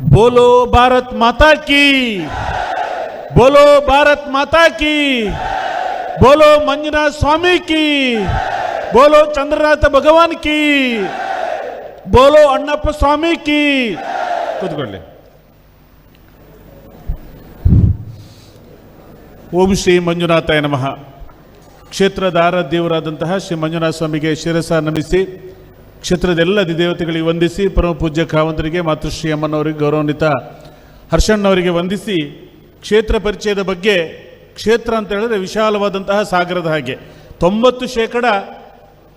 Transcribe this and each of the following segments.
బోలో భారత్ మాతాకి బోలో భారత్ మాతాకి బోలో మంజునాథ్ స్వామికి బోలో చంద్రనాథ భగవాన్కి బోలో అన్నప్ప స్వామికి కుదుకోండి ಓಂ ಶ್ರೀ ಮಂಜುನಾಥಾಯ ನಮಃ. ಕ್ಷೇತ್ರದ ಆರಾಧ್ಯವರಾದಂತಹ ಶ್ರೀ ಮಂಜುನಾಥ ಸ್ವಾಮಿಗೆ ಶಿರಸ ನಮಿಸಿ ಕ್ಷೇತ್ರದ ಎಲ್ಲ ದೇವತೆಗಳಿಗೆ ವಂದಿಸಿ ಪರಮ ಪೂಜ್ಯ ಕಾವಂತರಿಗೆ ಮಾತೃಶ್ರೀ ಅಮ್ಮನವರಿಗೆ ಗೌರವಾನ್ವಿತ ಹರ್ಷಣ್ಣವರಿಗೆ ವಂದಿಸಿ ಕ್ಷೇತ್ರ ಪರಿಚಯದ ಬಗ್ಗೆ ಕ್ಷೇತ್ರ ಅಂತ ಹೇಳಿದ್ರೆ ವಿಶಾಲವಾದಂತಹ ಸಾಗರದ ಹಾಗೆ. ತೊಂಬತ್ತು ಶೇಕಡ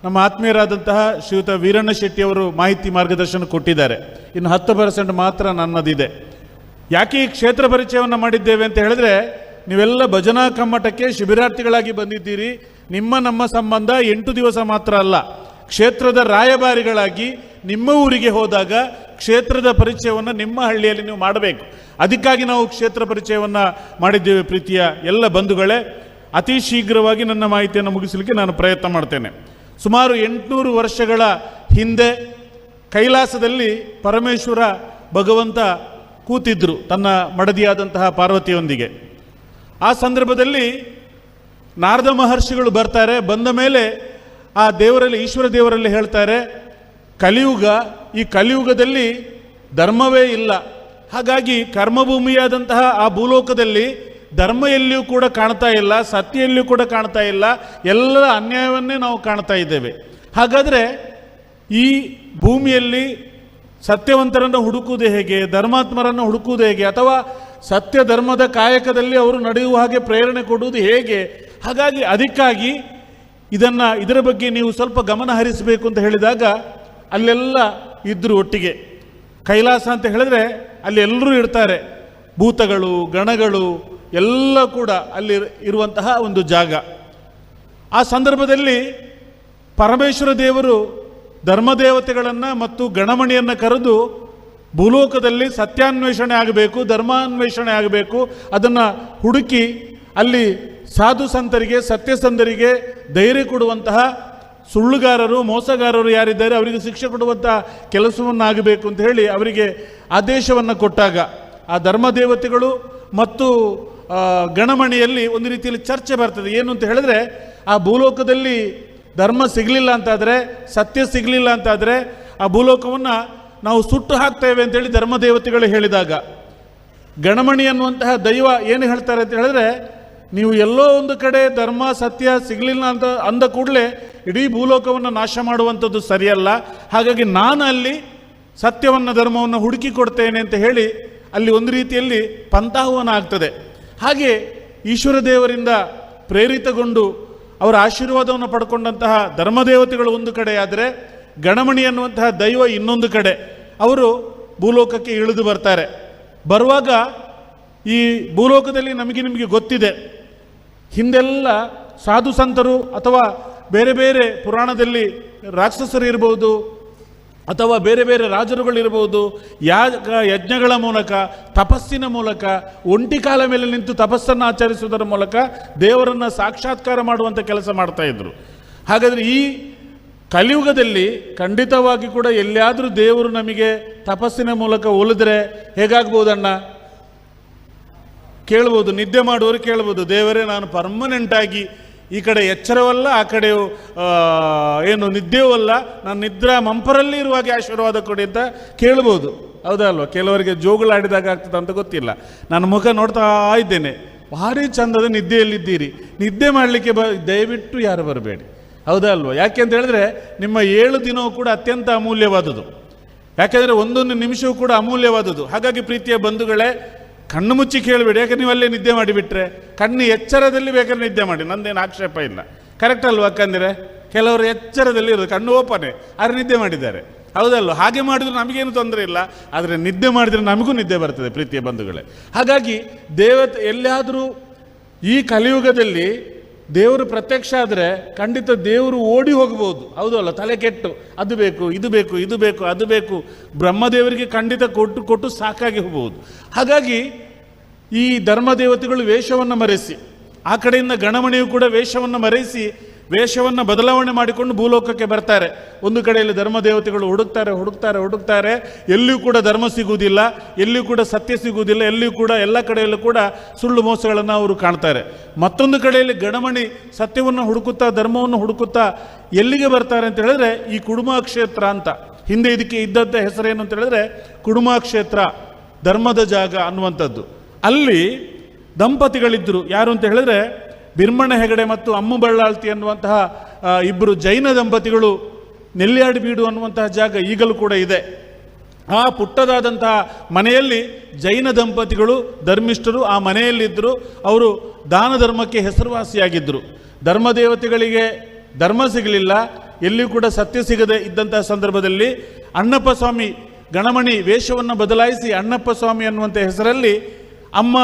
ನಮ್ಮ ಆತ್ಮೀಯರಾದಂತಹ ಶ್ರೀಯುತ ವೀರಣ್ಣ ಶೆಟ್ಟಿಯವರು ಮಾಹಿತಿ ಮಾರ್ಗದರ್ಶನ ಕೊಟ್ಟಿದ್ದಾರೆ. ಇನ್ನು ಹತ್ತು ಪರ್ಸೆಂಟ್ ಮಾತ್ರ ನನ್ನದಿದೆ. ಯಾಕೆ ಈ ಕ್ಷೇತ್ರ ಪರಿಚಯವನ್ನು ಮಾಡಿದ್ದೇವೆ ಅಂತ ಹೇಳಿದ್ರೆ, ನೀವೆಲ್ಲ ಭಜನಾ ಕಮ್ಮಟಕ್ಕೆ ಶಿಬಿರಾರ್ಥಿಗಳಾಗಿ ಬಂದಿದ್ದೀರಿ. ನಿಮ್ಮ ನಮ್ಮ ಸಂಬಂಧ ಎಂಟು ದಿವಸ ಮಾತ್ರ ಅಲ್ಲ. ಕ್ಷೇತ್ರದ ರಾಯಭಾರಿಗಳಾಗಿ ನಿಮ್ಮ ಊರಿಗೆ ಹೋದಾಗ ಕ್ಷೇತ್ರದ ಪರಿಚಯವನ್ನು ನಿಮ್ಮ ಹಳ್ಳಿಯಲ್ಲಿ ನೀವು ಮಾಡಬೇಕು. ಅದಕ್ಕಾಗಿ ನಾವು ಕ್ಷೇತ್ರ ಪರಿಚಯವನ್ನು ಮಾಡಿದ್ದೇವೆ ಪ್ರೀತಿಯ ಎಲ್ಲ ಬಂಧುಗಳೇ. ಅತಿ ಶೀಘ್ರವಾಗಿ ನನ್ನ ಮಾಹಿತಿಯನ್ನು ಮುಗಿಸಲಿಕ್ಕೆ ನಾನು ಪ್ರಯತ್ನ ಮಾಡ್ತೇನೆ. ಸುಮಾರು ಎಂಟುನೂರು ವರ್ಷಗಳ ಹಿಂದೆ ಕೈಲಾಸದಲ್ಲಿ ಪರಮೇಶ್ವರ ಭಗವಂತ ಕೂತಿದ್ರು ತನ್ನ ಮಡದಿಯಾದಂತಹ ಪಾರ್ವತಿಯೊಂದಿಗೆ. ಆ ಸಂದರ್ಭದಲ್ಲಿ ನಾರದ ಮಹರ್ಷಿಗಳು ಬರ್ತಾರೆ, ಬಂದ ಮೇಲೆ ಆ ದೇವರಲ್ಲಿ, ಈಶ್ವರ ದೇವರಲ್ಲಿ ಹೇಳ್ತಾರೆ, ಕಲಿಯುಗ, ಈ ಕಲಿಯುಗದಲ್ಲಿ ಧರ್ಮವೇ ಇಲ್ಲ. ಹಾಗಾಗಿ ಕರ್ಮಭೂಮಿಯಾದಂತಹ ಆ ಭೂಲೋಕದಲ್ಲಿ ಧರ್ಮ ಎಲ್ಲಿಯೂ ಕೂಡ ಕಾಣ್ತಾ ಇಲ್ಲ, ಸತ್ಯ ಎಲ್ಲಿಯೂ ಕೂಡ ಕಾಣ್ತಾ ಇಲ್ಲ, ಎಲ್ಲ ಅನ್ಯಾಯವನ್ನೇ ನಾವು ಕಾಣ್ತಾ ಇದ್ದೇವೆ. ಹಾಗಾದರೆ ಈ ಭೂಮಿಯಲ್ಲಿ ಸತ್ಯವಂತರನ್ನು ಹುಡುಕುವುದು ಹೇಗೆ, ಧರ್ಮಾತ್ಮರನ್ನು ಹುಡುಕುವುದು ಹೇಗೆ, ಅಥವಾ ಸತ್ಯ ಧರ್ಮದ ಕಾಯಕದಲ್ಲಿ ಅವರು ನಡೆಯುವ ಹಾಗೆ ಪ್ರೇರಣೆ ಕೊಡುವುದು ಹೇಗೆ? ಹಾಗಾಗಿ ಅದಕ್ಕಾಗಿ ಇದನ್ನು ಇದರ ಬಗ್ಗೆ ನೀವು ಸ್ವಲ್ಪ ಗಮನ ಹರಿಸಬೇಕು ಅಂತ ಹೇಳಿದಾಗ ಅಲ್ಲೆಲ್ಲ ಇದ್ದರು ಒಟ್ಟಿಗೆ. ಕೈಲಾಸ ಅಂತ ಹೇಳಿದ್ರೆ ಅಲ್ಲಿ ಎಲ್ಲರೂ ಇರ್ತಾರೆ. ಭೂತಗಳು, ಗಣಗಳು ಎಲ್ಲ ಕೂಡ ಅಲ್ಲಿ ಇರುವಂತಹ ಒಂದು ಜಾಗ. ಆ ಸಂದರ್ಭದಲ್ಲಿ ಪರಮೇಶ್ವರ ದೇವರು ಧರ್ಮದೇವತೆಗಳನ್ನು ಮತ್ತು ಗಣಮಣಿಯನ್ನು ಕರೆದು ಭೂಲೋಕದಲ್ಲಿ ಸತ್ಯಾನ್ವೇಷಣೆ ಆಗಬೇಕು, ಧರ್ಮಾನ್ವೇಷಣೆ ಆಗಬೇಕು, ಅದನ್ನು ಹುಡುಕಿ ಅಲ್ಲಿ ಸಾಧು ಸಂತರಿಗೆ ಸತ್ಯಸಂಧರಿಗೆ ಧೈರ್ಯ ಕೊಡುವಂತಹ ಸುಳ್ಳುಗಾರರು, ಮೋಸಗಾರರು ಯಾರಿದ್ದಾರೆ, ಅವರಿಗೆ ಶಿಕ್ಷೆ ಕೊಡುವಂತಹ ಕೆಲಸವನ್ನಾಗಬೇಕು ಅಂತ ಹೇಳಿ ಅವರಿಗೆ ಆದೇಶವನ್ನು ಕೊಟ್ಟಾಗ ಆ ಧರ್ಮದೇವತೆಗಳು ಮತ್ತು ಗಣಮಣಿಯಲ್ಲಿ ಒಂದು ರೀತಿಯಲ್ಲಿ ಚರ್ಚೆ ಬರ್ತದೆ. ಏನು ಅಂತ ಹೇಳಿದ್ರೆ, ಆ ಭೂಲೋಕದಲ್ಲಿ ಧರ್ಮ ಸಿಗಲಿಲ್ಲ ಅಂತಾದರೆ, ಸತ್ಯ ಸಿಗಲಿಲ್ಲ ಅಂತಾದರೆ, ಆ ಭೂಲೋಕವನ್ನು ನಾವು ಸುಟ್ಟು ಹಾಕ್ತೇವೆ ಅಂತೇಳಿ ಧರ್ಮದೇವತೆಗಳು ಹೇಳಿದಾಗ. ಗಣಮಣಿ ಅನ್ನುವಂತಹ ದೈವ ಏನು ಹೇಳ್ತಾರೆ ಅಂತ ಹೇಳಿದ್ರೆ ನೀವು ಎಲ್ಲೋ ಒಂದು ಕಡೆ ಧರ್ಮ, ಸತ್ಯ ಸಿಗಲಿಲ್ಲ ಅಂತ ಅಂದ ಕೂಡಲೇ ಇಡೀ ಭೂಲೋಕವನ್ನು ನಾಶ ಮಾಡುವಂಥದ್ದು ಸರಿಯಲ್ಲ. ಹಾಗಾಗಿ ನಾನು ಅಲ್ಲಿ ಸತ್ಯವನ್ನು, ಧರ್ಮವನ್ನು ಹುಡುಕಿ ಕೊಡ್ತೇನೆ ಅಂತ ಹೇಳಿ ಅಲ್ಲಿ ಒಂದು ರೀತಿಯಲ್ಲಿ ಪಂತಾಹುವನ ಆಗ್ತದೆ ಹಾಗೆ ಈಶ್ವರ ದೇವರಿಂದ ಪ್ರೇರಿತಗೊಂಡು ಅವರ ಆಶೀರ್ವಾದವನ್ನು ಪಡ್ಕೊಂಡಂತಹ ಧರ್ಮದೇವತೆಗಳು ಒಂದು ಕಡೆಯಾದರೆ ಗಣಮಣಿ ಅನ್ನುವಂತಹ ದೈವ ಇನ್ನೊಂದು ಕಡೆ. ಅವರು ಭೂಲೋಕಕ್ಕೆ ಇಳಿದು ಬರ್ತಾರೆ. ಬರುವಾಗ ಈ ಭೂಲೋಕದಲ್ಲಿ ನಮಗೆ ನಿಮಗೆ ಗೊತ್ತಿದೆ. ಹಿಂದೆಲ್ಲ ಸಾಧು ಸಂತರು ಅಥವಾ ಬೇರೆ ಬೇರೆ ಪುರಾಣದಲ್ಲಿ ರಾಕ್ಷಸರು ಇರಬಹುದು ಅಥವಾ ಬೇರೆ ಬೇರೆ ರಾಜರುಗಳಿರ್ಬೋದು ಯಾಗ ಯಜ್ಞಗಳ ಮೂಲಕ, ತಪಸ್ಸಿನ ಮೂಲಕ, ಒಂಟಿ ಕಾಲ ಮೇಲೆ ನಿಂತು ತಪಸ್ಸನ್ನು ಆಚರಿಸುವುದರ ಮೂಲಕ ದೇವರನ್ನು ಸಾಕ್ಷಾತ್ಕಾರ ಮಾಡುವಂಥ ಕೆಲಸ ಮಾಡ್ತಾ ಇದ್ರು. ಹಾಗಾದರೆ ಈ ಕಲಿಯುಗದಲ್ಲಿ ಖಂಡಿತವಾಗಿ ಕೂಡ ಎಲ್ಲಿಯಾದರೂ ದೇವರು ನಮಗೆ ತಪಸ್ಸಿನ ಮೂಲಕ ಒಲಿದ್ರೆ ಹೇಗಾಗ್ಬೋದಣ್ಣ ಕೇಳ್ಬೋದು, ನಿದ್ದೆ ಮಾಡುವವರು ಕೇಳ್ಬೋದು, ದೇವರೇ, ನಾನು ಪರ್ಮನೆಂಟಾಗಿ ಈ ಕಡೆ ಎಚ್ಚರವಲ್ಲ, ಆ ಕಡೆ ಏನು ನಿದ್ದೆಯೂ ಅಲ್ಲ, ನಾನು ನಿದ್ರಾ ಮಂಪರಲ್ಲಿ ಇರುವಾಗ ಆಶೀರ್ವಾದ ಕೊಡಿ ಅಂತ ಕೇಳ್ಬೋದು. ಹೌದಾ ಅಲ್ವಾ? ಕೆಲವರಿಗೆ ಜೋಗುಳಾಡಿದಾಗ ಆಗ್ತದೆ ಅಂತ ಗೊತ್ತಿಲ್ಲ. ನನ್ನ ಮುಖ ನೋಡ್ತಾ ಇದ್ದೇನೆ. ಭಾರಿ ಚಂದದ ನಿದ್ದೆಯಲ್ಲಿದ್ದೀರಿ. ನಿದ್ದೆ ಮಾಡಲಿಕ್ಕೆ ಬ, ದಯವಿಟ್ಟು ಯಾರು ಬರಬೇಡಿ. ಹೌದಾ ಅಲ್ವಾ? ಯಾಕೆ ಅಂತ ಹೇಳಿದ್ರೆ, ನಿಮ್ಮ ಏಳು ದಿನವೂ ಕೂಡ ಅತ್ಯಂತ ಅಮೂಲ್ಯವಾದದ್ದು. ಯಾಕೆಂದರೆ ಒಂದೊಂದು ನಿಮಿಷವೂ ಕೂಡ ಅಮೂಲ್ಯವಾದದ್ದು. ಹಾಗಾಗಿ ಪ್ರೀತಿಯ ಬಂಧುಗಳೇ ಕಣ್ಣು ಮುಚ್ಚಿ ಕೇಳಬೇಡಿ. ಯಾಕೆ ನೀವು ಅಲ್ಲೇ ನಿದ್ದೆ ಮಾಡಿಬಿಟ್ರೆ ಕಣ್ಣು ಎಚ್ಚರದಲ್ಲಿ ಬೇಕಾದ್ರೆ ನಿದ್ದೆ ಮಾಡಿ. ನಂದೇನು ಆಕ್ಷೇಪ ಇಲ್ಲ. ಕರೆಕ್ಟ್ ಅಲ್ವಾ ಅಕ್ಕಂದಿರೆ? ಕೆಲವರು ಎಚ್ಚರದಲ್ಲಿ ಇರೋದು ಕಣ್ಣು ಓಪನೆ, ಆದರೆ ನಿದ್ದೆ ಮಾಡಿದ್ದಾರೆ. ಹೌದಲ್ಲ ಹಾಗೆ ಮಾಡಿದ್ರು ನಮಗೇನು ತೊಂದರೆ ಇಲ್ಲ. ಆದರೆ ನಿದ್ದೆ ಮಾಡಿದರೆ ನಮಗೂ ನಿದ್ದೆ ಬರ್ತದೆ ಪ್ರೀತಿಯ ಬಂಧುಗಳೇ. ಹಾಗಾಗಿ ದೇವತೆ ಎಲ್ಲಿಯಾದರೂ ಈ ಕಲಿಯುಗದಲ್ಲಿ ದೇವರು ಪ್ರತ್ಯಕ್ಷ ಆದರೆ ಖಂಡಿತ ದೇವರು ಓಡಿ ಹೋಗ್ಬೋದು. ಹೌದು ಅಲ್ಲ, ತಲೆ ಕೆಟ್ಟು, ಅದು ಬೇಕು, ಇದು ಬೇಕು ಇದು ಬೇಕು, ಅದು ಬೇಕು. ಬ್ರಹ್ಮದೇವರಿಗೆ ಖಂಡಿತ ಕೊಟ್ಟು ಕೊಟ್ಟು ಸಾಕಾಗಿ ಹೋಗ್ಬೋದು. ಹಾಗಾಗಿ ಈ ಧರ್ಮದೇವತೆಗಳು ವೇಷವನ್ನು ಮರೆಸಿ, ಆ ಕಡೆಯಿಂದ ಗಣಮಣಿಯು ಕೂಡ ವೇಷವನ್ನು ಮರೆಸಿ ವೇಷವನ್ನು ಬದಲಾವಣೆ ಮಾಡಿಕೊಂಡು ಭೂಲೋಕಕ್ಕೆ ಬರ್ತಾರೆ. ಒಂದು ಕಡೆಯಲ್ಲಿ ಧರ್ಮ ದೇವತೆಗಳು ಹುಡುಕ್ತಾರೆ ಹುಡುಕ್ತಾರೆ ಹುಡುಕ್ತಾರೆ. ಎಲ್ಲಿಯೂ ಕೂಡ ಧರ್ಮ ಸಿಗುವುದಿಲ್ಲ, ಎಲ್ಲಿಯೂ ಕೂಡ ಸತ್ಯ ಸಿಗುವುದಿಲ್ಲ, ಎಲ್ಲಿಯೂ ಕೂಡ ಎಲ್ಲ ಕಡೆಯಲ್ಲೂ ಕೂಡ ಸುಳ್ಳು ಮೋಸಗಳನ್ನು ಅವರು ಕಾಣ್ತಾರೆ. ಮತ್ತೊಂದು ಕಡೆಯಲ್ಲಿ ಗಣಮಣಿ ಸತ್ಯವನ್ನು ಹುಡುಕುತ್ತಾ, ಧರ್ಮವನ್ನು ಹುಡುಕುತ್ತಾ ಎಲ್ಲಿಗೆ ಬರ್ತಾರೆ ಅಂತ ಹೇಳಿದ್ರೆ, ಈ ಕುಡುಮ ಕ್ಷೇತ್ರ ಅಂತ. ಹಿಂದೆ ಇದಕ್ಕೆ ಇದ್ದಂಥ ಹೆಸರೇನು ಅಂತ ಹೇಳಿದ್ರೆ, ಕುಡುಮ ಕ್ಷೇತ್ರ, ಧರ್ಮದ ಜಾಗ ಅನ್ನುವಂಥದ್ದು. ಅಲ್ಲಿ ದಂಪತಿಗಳಿದ್ದರು ಯಾರು ಅಂತ ಹೇಳಿದ್ರೆ ಬಿರ್ಮಣ ಹೆಗಡೆ ಮತ್ತು ಅಮ್ಮು ಬಳ್ಳಾಳ್ತಿ ಅನ್ನುವಂತಹ ಇಬ್ಬರು ಜೈನ ದಂಪತಿಗಳು ನೆಲ್ಯಾಡ್ಬೀಡು ಅನ್ನುವಂತಹ ಜಾಗ ಈಗಲೂ ಕೂಡ ಇದೆ. ಆ ಪುಟ್ಟದಾದಂತಹ ಮನೆಯಲ್ಲಿ ಜೈನ ದಂಪತಿಗಳು, ಧರ್ಮಿಷ್ಠರು ಆ ಮನೆಯಲ್ಲಿದ್ದರು. ಅವರು ದಾನ ಧರ್ಮಕ್ಕೆ ಹೆಸರುವಾಸಿಯಾಗಿದ್ದರು. ಧರ್ಮ ದೇವತೆಗಳಿಗೆ ಧರ್ಮ ಸಿಗಲಿಲ್ಲ. ಎಲ್ಲಿಯೂ ಕೂಡ ಸತ್ಯ ಸಿಗದೆ ಇದ್ದಂತಹ ಸಂದರ್ಭದಲ್ಲಿ ಅಣ್ಣಪ್ಪ ಸ್ವಾಮಿ ಗಣಮಣಿ ವೇಷವನ್ನು ಬದಲಾಯಿಸಿ ಅಣ್ಣಪ್ಪ ಸ್ವಾಮಿ ಅನ್ನುವಂಥ ಹೆಸರಲ್ಲಿ ಅಮ್ಮ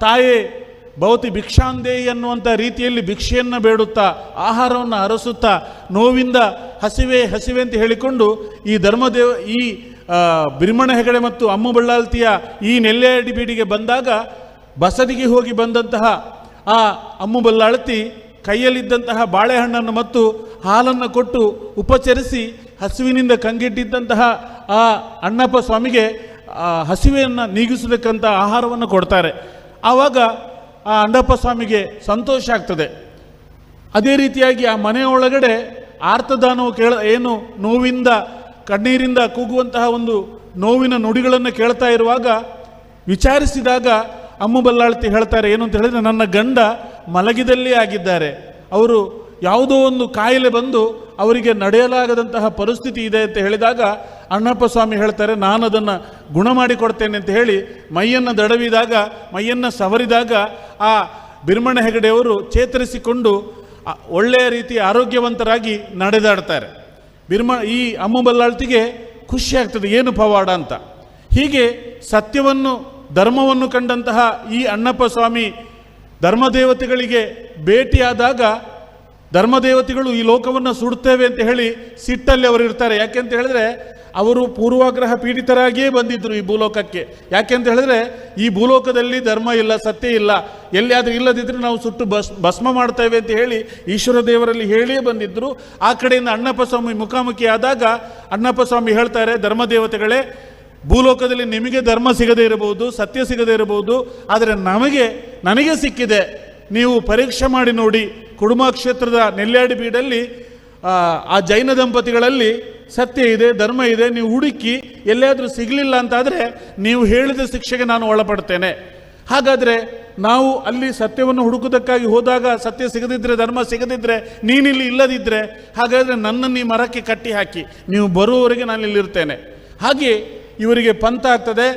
ತಾಯೇ ಭವತಿ ಭಿಕ್ಷಾಂದೇ ಅನ್ನುವಂಥ ರೀತಿಯಲ್ಲಿ ಭಿಕ್ಷೆಯನ್ನು ಬೇಡುತ್ತಾ, ಆಹಾರವನ್ನು ಅರಸುತ್ತಾ, ನೋವಿಂದ ಹಸಿವೆ ಹಸಿವೆ ಅಂತ ಹೇಳಿಕೊಂಡು ಈ ಧರ್ಮದೇವ, ಈ ಬಿರ್ಮಣ ಹೆಗಡೆ ಮತ್ತು ಅಮ್ಮ ಬಳ್ಳಾಲ್ತಿಯ ಈ ನೆಲ್ಲೆಯಡಿ ಬೀಡಿಗೆ ಬಂದಾಗ ಬಸದಿಗೆ ಹೋಗಿ ಬಂದಂತಹ ಆ ಅಮ್ಮ ಬಲ್ಲಾಳತಿ ಕೈಯಲ್ಲಿದ್ದಂತಹ ಬಾಳೆಹಣ್ಣನ್ನು ಮತ್ತು ಹಾಲನ್ನು ಕೊಟ್ಟು ಉಪಚರಿಸಿ ಹಸುವಿನಿಂದ ಕಂಗೆಟ್ಟಿದ್ದಂತಹ ಆ ಅಣ್ಣಪ್ಪ ಸ್ವಾಮಿಗೆ ಹಸಿವೆಯನ್ನು ನೀಗಿಸತಕ್ಕಂಥ ಆಹಾರವನ್ನು ಕೊಡ್ತಾರೆ. ಆವಾಗ ಆ ಅಂಡಪ್ಪ ಸ್ವಾಮಿಗೆ ಸಂತೋಷ ಆಗ್ತದೆ. ಅದೇ ರೀತಿಯಾಗಿ ಆ ಮನೆಯೊಳಗಡೆ ಆರ್ತದಾನವು ಕೇಳ, ಏನು ನೋವಿಂದ, ಕಣ್ಣೀರಿಂದ ಕೂಗುವಂತಹ ಒಂದು ನೋವಿನ ನುಡಿಗಳನ್ನು ಕೇಳ್ತಾ ಇರುವಾಗ ವಿಚಾರಿಸಿದಾಗ ಅಮ್ಮ ಬಲ್ಲಾಳ್ತಿ ಹೇಳ್ತಾರೆ, ಏನು? ಅಂತ ಹೇಳಿದರೆ, ನನ್ನ ಗಂಡ ಮಲಗಿದಲ್ಲಿ ಆಗಿದ್ದಾರೆ. ಅವರು ಯಾವುದೋ ಒಂದು ಕಾಯಿಲೆ ಬಂದು ಅವರಿಗೆ ನಡೆಯಲಾಗದಂತಹ ಪರಿಸ್ಥಿತಿ ಇದೆ ಅಂತ ಹೇಳಿದಾಗ ಅಣ್ಣಪ್ಪ ಸ್ವಾಮಿ ಹೇಳ್ತಾರೆ, ನಾನು ಅದನ್ನು ಗುಣ ಮಾಡಿಕೊಡ್ತೇನೆ ಅಂತ ಹೇಳಿ ಮೈಯನ್ನು ದಡವಿದಾಗ, ಮೈಯನ್ನು ಸವರಿದಾಗ ಆ ಬಿರ್ಮಣ ಹೆಗಡೆಯವರು ಚೇತರಿಸಿಕೊಂಡು ಒಳ್ಳೆಯ ರೀತಿ ಆರೋಗ್ಯವಂತರಾಗಿ ನಡೆದಾಡ್ತಾರೆ. ಬಿರ್ಮ, ಈ ಅಮ್ಮ ಬಲ್ಲಾಳ್ತಿಗೆ ಖುಷಿ ಆಗ್ತದೆ, ಏನು ಪವಾಡ ಅಂತ. ಹೀಗೆ ಸತ್ಯವನ್ನು, ಧರ್ಮವನ್ನು ಕಂಡಂತಹ ಈ ಅಣ್ಣಪ್ಪ ಸ್ವಾಮಿ ಧರ್ಮದೇವತೆಗಳಿಗೆ ಭೇಟಿಯಾದಾಗ ಧರ್ಮದೇವತೆಗಳು ಈ ಲೋಕವನ್ನು ಸುಡುತ್ತೇವೆ ಅಂತ ಹೇಳಿ ಸಿಟ್ಟಲ್ಲಿ ಅವರು ಇರ್ತಾರೆ. ಯಾಕೆ ಅಂತ ಹೇಳಿದ್ರೆ ಅವರು ಪೂರ್ವಾಗ್ರಹ ಪೀಡಿತರಾಗಿಯೇ ಬಂದಿದ್ದರು ಈ ಭೂಲೋಕಕ್ಕೆ. ಯಾಕೆ ಅಂತ ಹೇಳಿದ್ರೆ ಈ ಭೂಲೋಕದಲ್ಲಿ ಧರ್ಮ ಇಲ್ಲ, ಸತ್ಯ ಇಲ್ಲ, ಎಲ್ಲಿಯಾದರೂ ಇಲ್ಲದಿದ್ದರೆ ನಾವು ಸುಟ್ಟು ಬಸ್ ಭಸ್ಮ ಮಾಡ್ತೇವೆ ಅಂತ ಹೇಳಿ ಈಶ್ವರ ದೇವರಲ್ಲಿ ಹೇಳಿಯೇ ಬಂದಿದ್ದರು ಆ ಕಡೆಯಿಂದ ಅಣ್ಣಪ್ಪ ಸ್ವಾಮಿ ಮುಖಾಮುಖಿ ಆದಾಗ ಅಣ್ಣಪ್ಪ ಸ್ವಾಮಿ ಹೇಳ್ತಾರೆ, ಧರ್ಮದೇವತೆಗಳೇ, ಭೂಲೋಕದಲ್ಲಿ ನಿಮಗೆ ಧರ್ಮ ಸಿಗದೇ ಇರಬಹುದು, ಸತ್ಯ ಸಿಗದೇ ಇರಬಹುದು, ಆದರೆ ನಮಗೆ, ನನಗೆ ಸಿಕ್ಕಿದೆ. ನೀವು ಪರೀಕ್ಷೆ ಮಾಡಿ ನೋಡಿ ಕುಡುಮ ಕ್ಷೇತ್ರದ ನೆಲ್ಯಾಡಿ ಬೀಡಲ್ಲಿ ಆ, ಜೈನ ದಂಪತಿಗಳಲ್ಲಿ ಸತ್ಯ ಇದೆ ಧರ್ಮ ಇದೆ ನೀವು ಹುಡುಕಿ ಎಲ್ಲಿಯಾದರೂ ಸಿಗಲಿಲ್ಲ ಅಂತಾದರೆ ನೀವು ಹೇಳಿದ ಶಿಕ್ಷೆಗೆ ನಾನು ಒಳಪಡ್ತೇನೆ. ಹಾಗಾದರೆ ನಾವು ಅಲ್ಲಿ ಸತ್ಯವನ್ನು ಹುಡುಕುವುದಕ್ಕಾಗಿ ಹೋದಾಗ ಸತ್ಯ ಸಿಗದಿದ್ದರೆ ಧರ್ಮ ಸಿಗದಿದ್ದರೆ ನೀನಿಲ್ಲಿ ಇಲ್ಲದಿದ್ದರೆ ಹಾಗಾದರೆ ನನ್ನನ್ನು ಈ ಮರಕ್ಕೆ ಕಟ್ಟಿ ಹಾಕಿ ನೀವು ಬರುವವರೆಗೆ ನಾನು ಇಲ್ಲಿರ್ತೇನೆ ಹಾಗೆ ಇವರಿಗೆ ಪಂಥ ಆಗ್ತದೆ.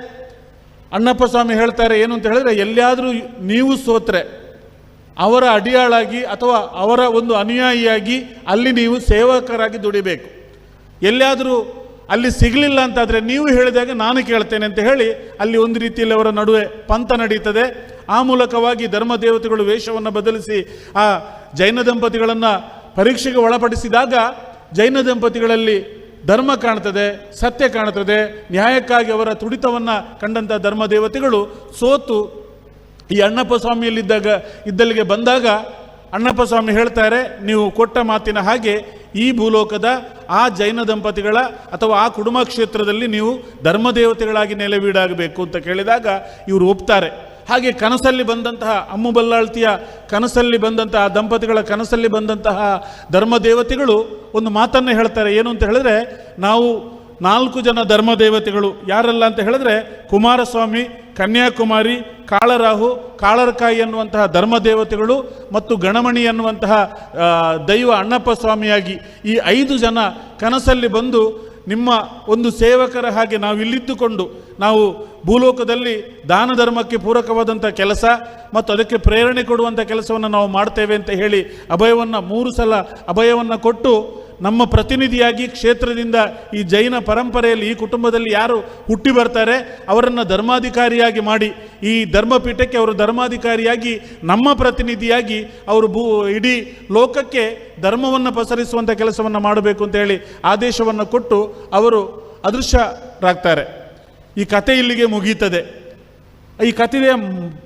ಅಣ್ಣಪ್ಪ ಸ್ವಾಮಿ ಹೇಳ್ತಾರೆ ಏನು ಅಂತ ಹೇಳಿದ್ರೆ ಎಲ್ಲಿಯಾದರೂ ನೀವು ಸೋತ್ರೆ ಅವರ ಅಡಿಯಾಳಾಗಿ ಅಥವಾ ಅವರ ಒಂದು ಅನುಯಾಯಿಯಾಗಿ ಅಲ್ಲಿ ನೀವು ಸೇವಕರಾಗಿ ದುಡಿಬೇಕು. ಎಲ್ಲಿಯಾದರೂ ಅಲ್ಲಿ ಸಿಗಲಿಲ್ಲ ಅಂತಾದರೆ ನೀವು ಹೇಳಿದಾಗ ನಾನು ಕೇಳ್ತೇನೆ ಅಂತ ಹೇಳಿ ಅಲ್ಲಿ ಒಂದು ರೀತಿಯಲ್ಲಿ ಅವರ ನಡುವೆ ಪಂಥ ನಡೀತದೆ. ಆ ಮೂಲಕವಾಗಿ ಧರ್ಮ ದೇವತೆಗಳು ವೇಷವನ್ನು ಬದಲಿಸಿ ಆ ಜೈನ ದಂಪತಿಗಳನ್ನು ಪರೀಕ್ಷೆಗೆ ಒಳಪಡಿಸಿದಾಗ ಜೈನ ದಂಪತಿಗಳಲ್ಲಿ ಧರ್ಮ ಕಾಣ್ತದೆ, ಸತ್ಯ ಕಾಣ್ತದೆ. ನ್ಯಾಯಕ್ಕಾಗಿ ಅವರ ತುಡಿತವನ್ನು ಕಂಡಂಥ ಧರ್ಮ ದೇವತೆಗಳು ಸೋತು ಈ ಅಣ್ಣಪ್ಪ ಸ್ವಾಮಿಯಲ್ಲಿದ್ದಾಗ ಇದ್ದಲ್ಲಿಗೆ ಬಂದಾಗ ಅಣ್ಣಪ್ಪ ಸ್ವಾಮಿ ಹೇಳ್ತಾರೆ, ನೀವು ಕೊಟ್ಟ ಮಾತಿನ ಹಾಗೆ ಈ ಭೂಲೋಕದ ಆ ಜೈನ ದಂಪತಿಗಳ ಅಥವಾ ಆ ಕುಡುಂಬ ಕ್ಷೇತ್ರದಲ್ಲಿ ನೀವು ಧರ್ಮದೇವತೆಗಳಾಗಿ ನೆಲೆವೀಡಾಗಬೇಕು ಅಂತ ಕೇಳಿದಾಗ ಇವರು ಒಪ್ತಾರೆ. ಹಾಗೆ ಕನಸಲ್ಲಿ ಬಂದಂತಹ ಅಮ್ಮು ಬಲ್ಲಾಳ್ತಿಯ ಕನಸಲ್ಲಿ ಬಂದಂತಹ ದಂಪತಿಗಳ ಕನಸಲ್ಲಿ ಬಂದಂತಹ ಧರ್ಮದೇವತೆಗಳು ಒಂದು ಮಾತನ್ನು ಹೇಳ್ತಾರೆ. ಏನು ಅಂತ ಹೇಳಿದ್ರೆ, ನಾವು ನಾಲ್ಕು ಜನ ಧರ್ಮ ದೇವತೆಗಳು ಯಾರೆಲ್ಲ ಅಂತ ಹೇಳಿದ್ರೆ ಕುಮಾರಸ್ವಾಮಿ ಕನ್ಯಾಕುಮಾರಿ, ಕಾಳರಾಹು, ಕಾಳರಕಾಯಿ ಅನ್ನುವಂತಹ ಧರ್ಮ ದೇವತೆಗಳು ಮತ್ತು ಗಣಮಣಿ ಅನ್ನುವಂತಹ ದೈವ ಅಣ್ಣಪ್ಪ ಸ್ವಾಮಿಯಾಗಿ ಈ ಐದು ಜನ ಕನಸಲ್ಲಿ ಬಂದು ನಿಮ್ಮ ಒಂದು ಸೇವಕರ ಹಾಗೆ ನಾವು ಇಲ್ಲಿದ್ದುಕೊಂಡು ನಾವು ಭೂಲೋಕದಲ್ಲಿ ದಾನ ಧರ್ಮಕ್ಕೆ ಪೂರಕವಾದಂಥ ಕೆಲಸ ಮತ್ತು ಅದಕ್ಕೆ ಪ್ರೇರಣೆ ಕೊಡುವಂಥ ಕೆಲಸವನ್ನು ನಾವು ಮಾಡ್ತೇವೆ ಅಂತ ಹೇಳಿ ಅಭಯವನ್ನು ಮೂರು ಸಲ ಅಭಯವನ್ನು ಕೊಟ್ಟು ನಮ್ಮ ಪ್ರತಿನಿಧಿಯಾಗಿ ಕ್ಷೇತ್ರದಿಂದ ಈ ಜೈನ ಪರಂಪರೆಯಲ್ಲಿ ಈ ಕುಟುಂಬದಲ್ಲಿ ಯಾರು ಹುಟ್ಟಿ ಬರ್ತಾರೆ, ಅವರನ್ನು ಧರ್ಮಾಧಿಕಾರಿಯಾಗಿ ಮಾಡಿ, ಈ ಧರ್ಮಪೀಠಕ್ಕೆ ಅವರು ಧರ್ಮಾಧಿಕಾರಿಯಾಗಿ, ನಮ್ಮ ಪ್ರತಿನಿಧಿಯಾಗಿ ಅವರು ಭೂ, ಇಡೀ ಲೋಕಕ್ಕೆ ಧರ್ಮವನ್ನು ಪಸರಿಸುವಂಥ ಕೆಲಸವನ್ನು ಮಾಡಬೇಕು ಅಂತ ಹೇಳಿ ಆದೇಶವನ್ನು ಕೊಟ್ಟು ಅವರು ಅದೃಶ್ಯರಾಗ್ತಾರೆ. ಈ ಕತೆ ಇಲ್ಲಿಗೆ ಮುಗೀತದೆ. ಈ ಕಥೆಯ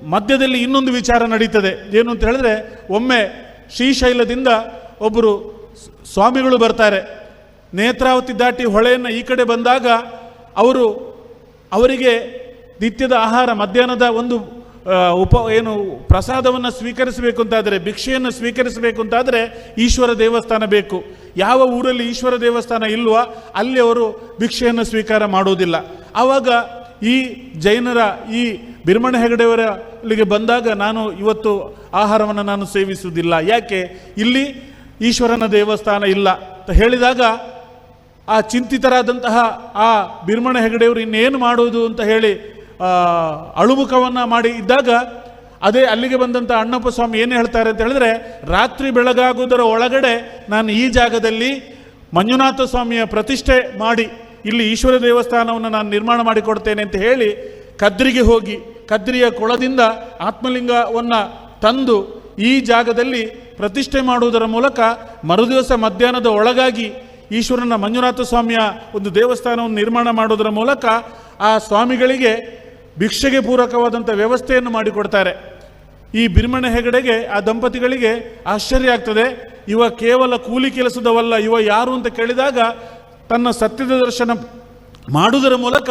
ಮಧ್ಯದಲ್ಲಿ ಇನ್ನೊಂದು ವಿಚಾರ ನಡೀತದೆ. ಏನು ಅಂತ ಹೇಳಿದ್ರೆ, ಒಮ್ಮೆ ಶ್ರೀಶೈಲದಿಂದ ಒಬ್ಬರು ಸ್ವಾಮಿಗಳು ಬರ್ತಾರೆ. ನೇತ್ರಾವತಿ ದಾಟಿ ಹೊಳೆಯನ್ನು ಈ ಕಡೆ ಬಂದಾಗ ಅವರು ಅವರಿಗೆ ನಿತ್ಯದ ಆಹಾರ, ಮಧ್ಯಾಹ್ನದ ಒಂದು ಉಪ, ಏನು ಪ್ರಸಾದವನ್ನು ಸ್ವೀಕರಿಸಬೇಕು ಅಂತಾದರೆ, ಭಿಕ್ಷೆಯನ್ನು ಸ್ವೀಕರಿಸಬೇಕು ಅಂತಾದರೆ ಈಶ್ವರ ದೇವಸ್ಥಾನ ಬೇಕು. ಯಾವ ಊರಲ್ಲಿ ಈಶ್ವರ ದೇವಸ್ಥಾನ ಇಲ್ವೋ ಅಲ್ಲಿ ಅವರು ಭಿಕ್ಷೆಯನ್ನು ಸ್ವೀಕಾರ ಮಾಡುವುದಿಲ್ಲ ಆವಾಗ ಈ ಜೈನರ, ಈ ಬಿರ್ಮಣ ಹೆಗಡೆಯವರ ಇಲ್ಲಿಗೆ ಬಂದಾಗ ನಾನು ಇವತ್ತು ಆಹಾರವನ್ನು ನಾನು ಸೇವಿಸುವುದಿಲ್ಲ. ಯಾಕೆ? ಇಲ್ಲಿ ಈಶ್ವರನ ದೇವಸ್ಥಾನ ಇಲ್ಲ ಅಂತ ಹೇಳಿದಾಗ ಆ ಚಿಂತಿತರಾದಂತಹ ಆ ಬಿರ್ಮಣ ಹೆಗಡೆಯವರು ಇನ್ನೇನು ಮಾಡುವುದು ಅಂತ ಹೇಳಿ ಅಳುಮುಖವನ್ನು ಮಾಡಿ ಇದ್ದಾಗ ಅದೇ ಅಲ್ಲಿಗೆ ಬಂದಂಥ ಅಣ್ಣಪ್ಪ ಸ್ವಾಮಿ ಏನು ಹೇಳ್ತಾರೆ ಅಂತ ಹೇಳಿದ್ರೆ, ರಾತ್ರಿ ಬೆಳಗಾಗುವುದರ ಒಳಗಡೆ ನಾನು ಈ ಜಾಗದಲ್ಲಿ ಮಂಜುನಾಥ ಸ್ವಾಮಿಯ ಪ್ರತಿಷ್ಠೆ ಮಾಡಿ, ಇಲ್ಲಿ ಈಶ್ವರ ದೇವಸ್ಥಾನವನ್ನು ನಾನು ನಿರ್ಮಾಣ ಮಾಡಿಕೊಡ್ತೇನೆ ಅಂತ ಹೇಳಿ ಕದ್ರಿಗೆ ಹೋಗಿ, ಕದ್ರಿಯ ಕೊಳದಿಂದ ಆತ್ಮಲಿಂಗವನ್ನು ತಂದು ಈ ಜಾಗದಲ್ಲಿ ಪ್ರತಿಷ್ಠೆ ಮಾಡುವುದರ ಮೂಲಕ ಮರುದಿವಸ ಮಧ್ಯಾಹ್ನದ ಒಳಗಾಗಿ ಈಶ್ವರನ ಮಂಜುನಾಥ ಸ್ವಾಮಿಯ ಒಂದು ದೇವಸ್ಥಾನವನ್ನು ನಿರ್ಮಾಣ ಮಾಡೋದರ ಮೂಲಕ ಆ ಸ್ವಾಮಿಗಳಿಗೆ ಭಿಕ್ಷೆಗೆ ಪೂರಕವಾದಂಥ ವ್ಯವಸ್ಥೆಯನ್ನು ಮಾಡಿಕೊಡ್ತಾರೆ. ಈ ಬಿರ್ಮಣ ಹೆಗಡೆಗೆ, ಆ ದಂಪತಿಗಳಿಗೆ ಆಶ್ಚರ್ಯ ಆಗ್ತದೆ. ಇವ ಕೇವಲ ಕೂಲಿ ಕೆಲಸದವಲ್ಲ, ಇವ ಯಾರು ಅಂತ ಕೇಳಿದಾಗ ತನ್ನ ಸತ್ಯದ ದರ್ಶನ ಮಾಡುವುದರ ಮೂಲಕ